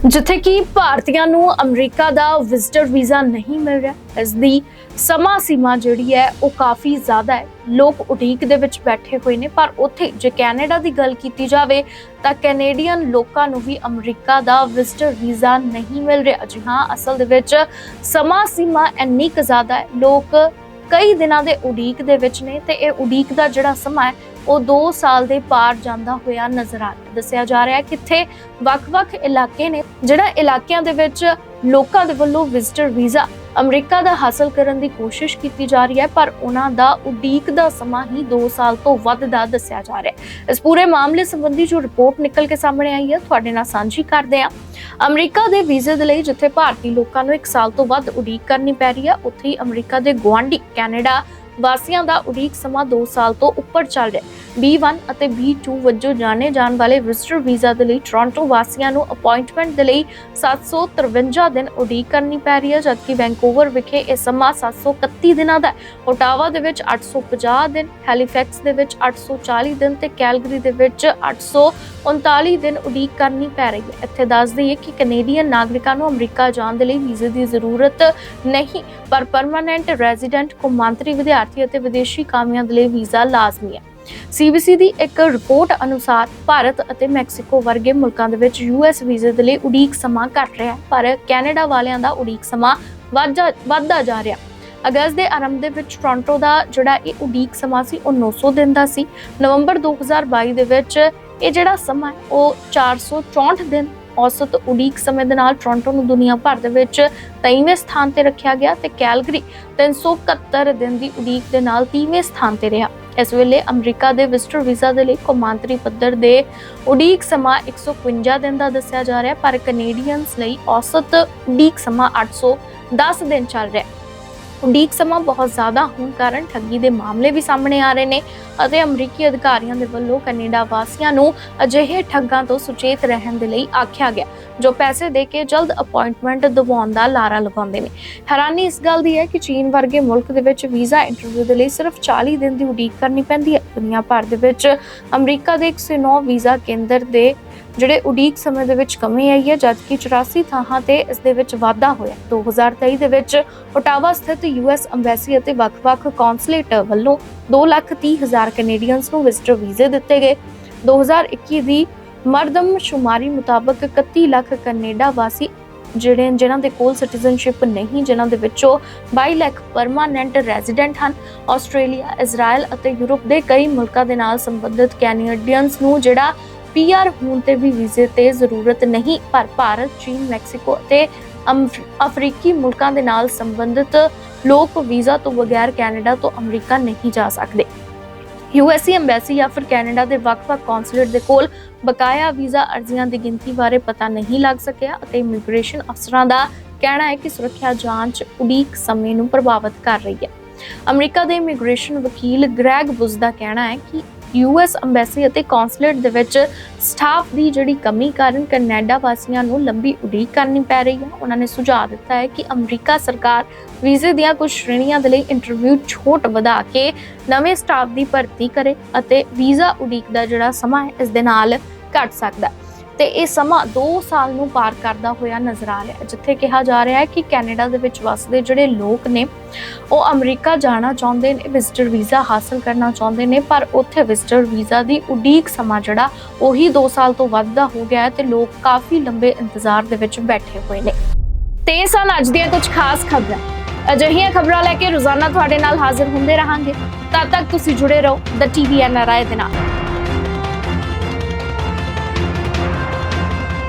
ਜਿੱਥੇ ਕਿ ਭਾਰਤੀਆਂ ਨੂੰ ਅਮਰੀਕਾ ਦਾ ਵਿਜ਼ਟਰ ਵੀਜ਼ਾ ਨਹੀਂ ਮਿਲ ਰਿਹਾ। ਇਸ ਦੀ ਸਮਾਂ ਸੀਮਾ ਜਿਹੜੀ ਹੈ, ਉਹ ਕਾਫੀ ਜ਼ਿਆਦਾ ਹੈ। ਲੋਕ ਉਡੀਕ ਦੇ ਵਿੱਚ ਬੈਠੇ ਹੋਏ ਨੇ, ਪਰ ਉੱਥੇ ਜੇ ਕੈਨੇਡਾ ਦੀ ਗੱਲ ਕੀਤੀ ਜਾਵੇ, ਤਾਂ ਕੈਨੇਡੀਅਨ ਲੋਕਾਂ ਨੂੰ ਵੀ ਅਮਰੀਕਾ ਦਾ ਵਿਜ਼ਟਰ ਵੀਜ਼ਾ ਨਹੀਂ ਮਿਲ ਰਿਹਾ। ਜੀ ਹਾਂ, ਅਸਲ ਦੇ ਵਿੱਚ ਸਮਾਂ ਸੀਮਾ ਇੰਨੀ ਕੁ ਜ਼ਿਆਦਾ ਹੈ। ਲੋਕ ਕਈ ਦਿਨਾਂ ਦੇ ਉਡੀਕ ਦੇ ਵਿੱਚ ਨੇ ਤੇ ਇਹ ਉਡੀਕ ਦਾ ਜਿਹੜਾ ਸਮਾਂ ਹੈ ਉਹ 2 ਸਾਲ ਦੇ ਪਾਰ ਜਾਂਦਾ ਹੋਇਆ ਨਜ਼ਰ ਆ ਰਿਹਾ ਦੱਸਿਆ ਜਾ ਰਿਹਾ ਹੈ ਕਿ ਵੱਖ-ਵੱਖ ਇਲਾਕੇ ਨੇ, ਜਿਹੜਾ ਇਲਾਕਿਆਂ ਦੇ ਵਿੱਚ ਲੋਕਾਂ ਦੇ ਵੱਲੋਂ ਵਿਜ਼ਟਰ ਵੀਜ਼ਾ ਅਮਰੀਕਾ ਦਾ ਹਾਸਲ ਕਰਨ ਦੀ ਕੋਸ਼ਿਸ਼ ਕੀਤੀ ਜਾ ਰਹੀ ਹੈ, ਪਰ ਉਹਨਾਂ ਦਾ ਉਡੀਕ ਦਾ ਸਮਾਂ ਹੀ 2 ਸਾਲ ਤੋਂ ਵੱਧ ਦਾ ਦੱਸਿਆ ਜਾ ਰਿਹਾ ਹੈ। ਇਸ ਪੂਰੇ ਮਾਮਲੇ ਸੰਬੰਧੀ ਜੋ ਰਿਪੋਰਟ ਨਿਕਲ ਕੇ ਸਾਹਮਣੇ ਆਈ ਹੈ, ਤੁਹਾਡੇ ਨਾਲ ਸਾਂਝੀ ਕਰਦੇ ਹਾਂ। ਅਮਰੀਕਾ ਦੇ ਵੀਜ਼ੇ ਦੇ ਲਈ ਜਿੱਥੇ ਭਾਰਤੀ ਲੋਕਾਂ ਨੂੰ 1 ਸਾਲ ਤੋਂ ਵੱਧ ਉਡੀਕ ਕਰਨੀ ਪੈ ਰਹੀ ਹੈ, ਉੱਥੇ ਹੀ ਅਮਰੀਕਾ ਦੇ ਗੁਆਂਢੀ ਕੈਨੇਡਾ ਵਾਸੀਆਂ ਦਾ ਉਡੀਕ ਸਮਾਂ 2 ਸਾਲ ਤੋਂ ਉੱਪਰ ਚੱਲ ਰਿਹਾ ਹੈ। B1 ਅਤੇ B2 ਵਜੋਂ ਜਾਣੇ ਜਾਣ ਵਾਲੇ ਵਿਜ਼ਟਰ ਵੀਜ਼ਾ ਦੇ ਲਈ ਟੋਰਾਂਟੋ ਵਾਸੀਆਂ ਨੂੰ ਅਪਾਇੰਟਮੈਂਟ ਦੇ ਲਈ 753 ਦਿਨ ਉਡੀਕ ਕਰਨੀ ਪੈ ਰਹੀ ਹੈ, ਜਦਕਿ ਵੈਂਕੂਵਰ ਵਿਖੇ ਇਹ ਸਮਾਂ 731 ਦਿਨਾਂ ਦਾ ਹੈ। ਓਟਾਵਾ ਦੇ ਵਿੱਚ 850 ਦਿਨ ਹੈਲੀਫੈਕਸ ਦੇ ਵਿੱਚ 840 ਦਿਨ ਤੇ ਕੈਲਗਰੀ ਦੇ ਵਿੱਚ 839 ਦਿਨ ਉਡੀਕ ਕਰਨੀ ਪੈ ਰਹੀ ਹੈ। ਇੱਥੇ ਦੱਸ ਦਈਏ ਕਿ ਕੈਨੇਡੀਅਨ ਨਾਗਰਿਕਾਂ ਨੂੰ ਅਮਰੀਕਾ ਜਾਣ ਦੇ ਲਈ ਵੀਜ਼ੇ ਦੀ ਜ਼ਰੂਰਤ ਨਹੀਂ, ਪਰ ਪਰਮਾਨੈਂਟ ਰੈਜ਼ੀਡੈਂਟ ਕੌਮਾਂਤਰੀ ਵਿਦਿਆਰਥੀ ਅਤੇ ਵਿਦੇਸ਼ੀ ਕਾਮਿਆਂ ਦੇ ਲਈ ਵੀਜ਼ਾ ਲਾਜ਼ਮੀ ਹੈ। ਸੀਬੀਸੀ ਦੀ ਇੱਕ ਰਿਪੋਰਟ ਅਨੁਸਾਰ ਭਾਰਤ ਅਤੇ ਮੈਕਸੀਕੋ ਵਰਗੇ ਮੁਲਕਾਂ ਦੇ ਵਿੱਚ ਯੂਐਸ ਵੀਜ਼ੇ ਦੇ ਲਈ ਉਡੀਕ ਸਮਾਂ ਘਟ ਰਿਹਾ ਹੈ, ਪਰ ਕੈਨੇਡਾ ਵਾਲਿਆਂ ਦਾ ਉਡੀਕ ਸਮਾਂ ਵੱਧਦਾ ਜਾ ਰਿਹਾ ਅਗਸਤ ਦੇ ਆਰੰਭ ਦੇ ਵਿੱਚ ਟੋਰਾਂਟੋ ਦਾ ਜਿਹੜਾ ਇਹ ਉਡੀਕ ਸਮਾਂ ਸੀ, ਉਹ 900 ਦਿਨ ਦਾ ਸੀ। ਨਵੰਬਰ 2022 ਦੇ ਵਿੱਚ ਇਹ ਜਿਹੜਾ ਸਮਾਂ ਹੈ, ਉਹ 464 ਦਿਨ ਔਸਤ ਉਡੀਕ ਸਮੇਂ ਦੇ ਨਾਲ ਟੋਰਾਂਟੋ ਨੂੰ ਦੁਨੀਆ ਭਰ ਦੇ ਵਿੱਚ 23ਵੇਂ ਸਥਾਨ ਤੇ ਰੱਖਿਆ ਗਿਆ ਤੇ ਕੈਲਗਰੀ 371 ਦਿਨ ਦੀ ਉਡੀਕ ਦੇ ਨਾਲ 30ਵੇਂ ਸਥਾਨ ਤੇ ਰਿਹਾ। ਇਸ ਵੇਲੇ ਅਮਰੀਕਾ ਦੇ ਵਿਜ਼ਟਰ ਵੀਜ਼ਾ ਦੇ ਲਈ ਕੌਮਾਂਤਰੀ ਪੱਧਰ ਦੇ ਉਡੀਕ ਸਮਾਂ 151 ਦਿਨ ਦਾ ਦੱਸਿਆ ਜਾ ਰਿਹਾ, ਪਰ ਕੈਨੇਡੀਅਨਸ ਲਈ ਔਸਤ ਉਡੀਕ ਸਮਾਂ 810 ਦਿਨ ਚੱਲ ਰਿਹਾ। ਹੈ ਉਡੀਕ ਸਮਾਂ ਬਹੁਤ ਜ਼ਿਆਦਾ ਹੋਣ ਕਾਰਨ ਠੱਗੀ ਦੇ ਮਾਮਲੇ ਵੀ ਸਾਹਮਣੇ ਆ ਰਹੇ ਨੇ ਅਤੇ ਅਮਰੀਕੀ ਅਧਿਕਾਰੀਆਂ ਦੇ ਵੱਲੋਂ ਕੈਨੇਡਾ ਵਾਸੀਆਂ ਨੂੰ ਅਜਿਹੇ ਠੱਗਾਂ ਤੋਂ ਸੁਚੇਤ ਰਹਿਣ ਦੇ ਲਈ ਆਖਿਆ ਗਿਆ, ਜੋ ਪੈਸੇ ਦੇ ਕੇ ਜਲਦ ਅਪਾਇੰਟਮੈਂਟ ਦਿਵਾਉਣ ਦਾ ਲਾਰਾ ਲਗਾਉਂਦੇ ਨੇ। ਹੈਰਾਨੀ ਇਸ ਗੱਲ ਦੀ ਹੈ ਕਿ ਚੀਨ ਵਰਗੇ ਮੁਲਕ ਦੇ ਵਿੱਚ ਵੀਜ਼ਾ ਇੰਟਰਵਿਊ ਦੇ ਲਈ ਸਿਰਫ 40 ਦਿਨ ਦੀ ਉਡੀਕ ਕਰਨੀ ਪੈਂਦੀ ਹੈ। ਦੁਨੀਆ ਭਰ ਦੇ ਵਿੱਚ ਅਮਰੀਕਾ ਦੇ 109 ਵੀਜ਼ਾ ਕੇਂਦਰ ਦੇ ਜਿਹੜੇ ਉਡੀਕ ਸਮੇਂ ਦੇ ਵਿੱਚ ਕਮੀ ਆਈ ਹੈ ਜਦਕਿ 84 ਥਾਵਾਂ ਤੇ ਇਸ ਦੇ ਵਿੱਚ ਵਾਧਾ ਹੋਇਆ। 2023 ਦੇ ਵਿੱਚ ਓਟਾਵਾ ਸਥਿਤ ਯੂਐਸ ਅੰਬੈਸੀ ਅਤੇ ਵੱਖ-ਵੱਖ ਕੌਂਸਲੇਟ ਵੱਲੋਂ 2,30,000 ਕੈਨੇਡੀਅਨਸ ਨੂੰ ਵਿਜ਼ਟਰ ਵੀਜ਼ੇ ਦਿੱਤੇ ਗਏ। 2021 ਦੀ ਮਰਦਮ ਸ਼ੁਮਾਰੀ ਮੁਤਾਬਕ 31 ਲੱਖ ਕੈਨੇਡਾ ਵਾਸੀ ਜਿਹੜੇ ਜਿਨ੍ਹਾਂ ਦੇ ਕੋਲ ਸਿਟੀਜ਼ਨਸ਼ਿਪ ਨਹੀਂ ਜਿਨ੍ਹਾਂ ਦੇ ਵਿੱਚੋਂ 22 ਲੱਖ ਪਰਮਾਨੈਂਟ ਰੈਜ਼ੀਡੈਂਟ ਹਨ। ਆਸਟ੍ਰੇਲੀਆ ਇਜ਼ਰਾਈਲ ਅਤੇ ਯੂਰਪ ਦੇ ਕਈ ਮੁਲਕਾਂ ਦੇ ਨਾਲ ਸੰਬੰਧਿਤ ਕੈਨੇਡੀਅਨਸ ਨੂੰ ਜਿਹੜਾ ਪੀਆਰ ਹੋਣ ਤੇ ਵੀ ਵੀਜ਼ੇ ਤੇ ਜ਼ਰੂਰਤ ਨਹੀਂ, ਪਰ ਭਾਰਤ, ਚੀਨ, ਮੈਕਸੀਕੋ ਅਤੇ ਅਫਰੀਕੀ ਮੁਲਕਾਂ ਦੇ ਨਾਲ ਸੰਬੰਧਿਤ ਲੋਕ ਵੀਜ਼ਾ ਤੋਂ ਬਗੈਰ ਕੈਨੇਡਾ ਤੋਂ ਅਮਰੀਕਾ ਨਹੀਂ ਜਾ ਸਕਦੇ। ਯੂਐਸਸੀ ਐਮਬੈਸੀ ਜਾਂ ਫਿਰ ਕੈਨੇਡਾ ਦੇ ਵੱਖ-ਵੱਖ ਕੌਂਸੂਲੇਟ ਦੇ ਕੋਲ ਬਕਾਇਆ ਵੀਜ਼ਾ ਅਰਜ਼ੀਆਂ ਦੀ ਗਿਣਤੀ ਬਾਰੇ ਪਤਾ ਨਹੀਂ ਲੱਗ ਸਕਿਆ ਅਤੇ ਇਮੀਗ੍ਰੇਸ਼ਨ ਅਫਸਰਾਂ ਦਾ ਕਹਿਣਾ ਹੈ ਕਿ ਸੁਰੱਖਿਆ ਜਾਂਚ ਉਡੀਕ ਸਮੇਂ ਨੂੰ ਪ੍ਰਭਾਵਿਤ ਕਰ ਰਹੀ ਹੈ। ਅਮਰੀਕਾ ਦੇ ਇਮੀਗ੍ਰੇਸ਼ਨ ਵਕੀਲ ਗ੍ਰੈਗ ਬੁਜ਼ ਦਾ ਕਹਿਣਾ ਹੈ ਕਿ ਯੂਐਸ ਐਮਬੈਸੀ ਅਤੇ ਕੌਂਸੂਲੇਟ ਦੇ ਵਿੱਚ ਸਟਾਫ ਦੀ ਜਿਹੜੀ ਕਮੀ ਕਾਰਨ ਕੈਨੇਡਾ ਵਾਸੀਆਂ ਨੂੰ ਲੰਬੀ ਉਡੀਕ ਕਰਨੀ ਪੈ ਰਹੀ ਹੈ। ਉਹਨਾਂ ਨੇ ਸੁਝਾਅ ਦਿੱਤਾ ਹੈ ਕਿ ਅਮਰੀਕਾ ਸਰਕਾਰ ਵੀਜ਼ੇ ਦੀਆਂ ਕੁਝ ਸ਼੍ਰੇਣੀਆਂ ਦੇ ਲਈ ਇੰਟਰਵਿਊ ਛੋਟ ਵਧਾ ਕੇ ਨਵੇਂ ਸਟਾਫ ਦੀ ਭਰਤੀ ਕਰੇ ਅਤੇ ਵੀਜ਼ਾ ਉਡੀਕ ਦਾ ਜਿਹੜਾ ਸਮਾਂ ਹੈ, ਇਸ ਦੇ ਨਾਲ ਘਟ ਸਕਦਾ ਹੈ। ਤੇ ਇਹ ਸਮਾਂ 2 ਸਾਲ ਨੂੰ ਪਾਰ ਕਰਦਾ ਹੋਇਆ ਨਜ਼ਰ ਆ ਰਿਹਾ ਜਿੱਥੇ ਕਿਹਾ ਜਾ ਰਿਹਾ ਹੈ ਕਿ ਕੈਨੇਡਾ ਦੇ ਵਿੱਚ ਵਸਦੇ ਜਿਹੜੇ ਲੋਕ ਨੇ, ਉਹ ਅਮਰੀਕਾ ਜਾਣਾ ਚਾਹੁੰਦੇ ਨੇ ਵਿਜ਼ਟਰ ਵੀਜ਼ਾ ਹਾਸਲ ਕਰਨਾ ਚਾਹੁੰਦੇ ਨੇ, ਪਰ ਉੱਥੇ ਵਿਜ਼ਟਰ ਵੀਜ਼ਾ ਦੀ ਉਡੀਕ ਸਮਾਂ ਜਿਹੜਾ, ਉਹੀ 2 ਸਾਲ ਤੋਂ ਵੱਧ ਦਾ ਹੋ ਗਿਆ ਹੈ ਤੇ ਲੋਕ ਕਾਫੀ ਲੰਬੇ ਇੰਤਜ਼ਾਰ ਦੇ ਵਿੱਚ ਬੈਠੇ ਹੋਏ ਨੇ। ਤੇ ਸਾਲ ਅੱਜ ਦੀਆਂ ਕੁਝ ਖਾਸ ਖਬਰਾਂ। ਅਜਿਹੀਆਂ ਖਬਰਾਂ ਲੈ ਕੇ ਰੋਜ਼ਾਨਾ ਤੁਹਾਡੇ ਨਾਲ ਹਾਜ਼ਰ ਹੁੰਦੇ ਰਹਾਂਗੇ। ਤਦ ਤੱਕ ਤੁਸੀਂ ਜੁੜੇ ਰਹੋ ਦ ਟੀਵੀ ਆਈ ਦੇ ਨਾਲ।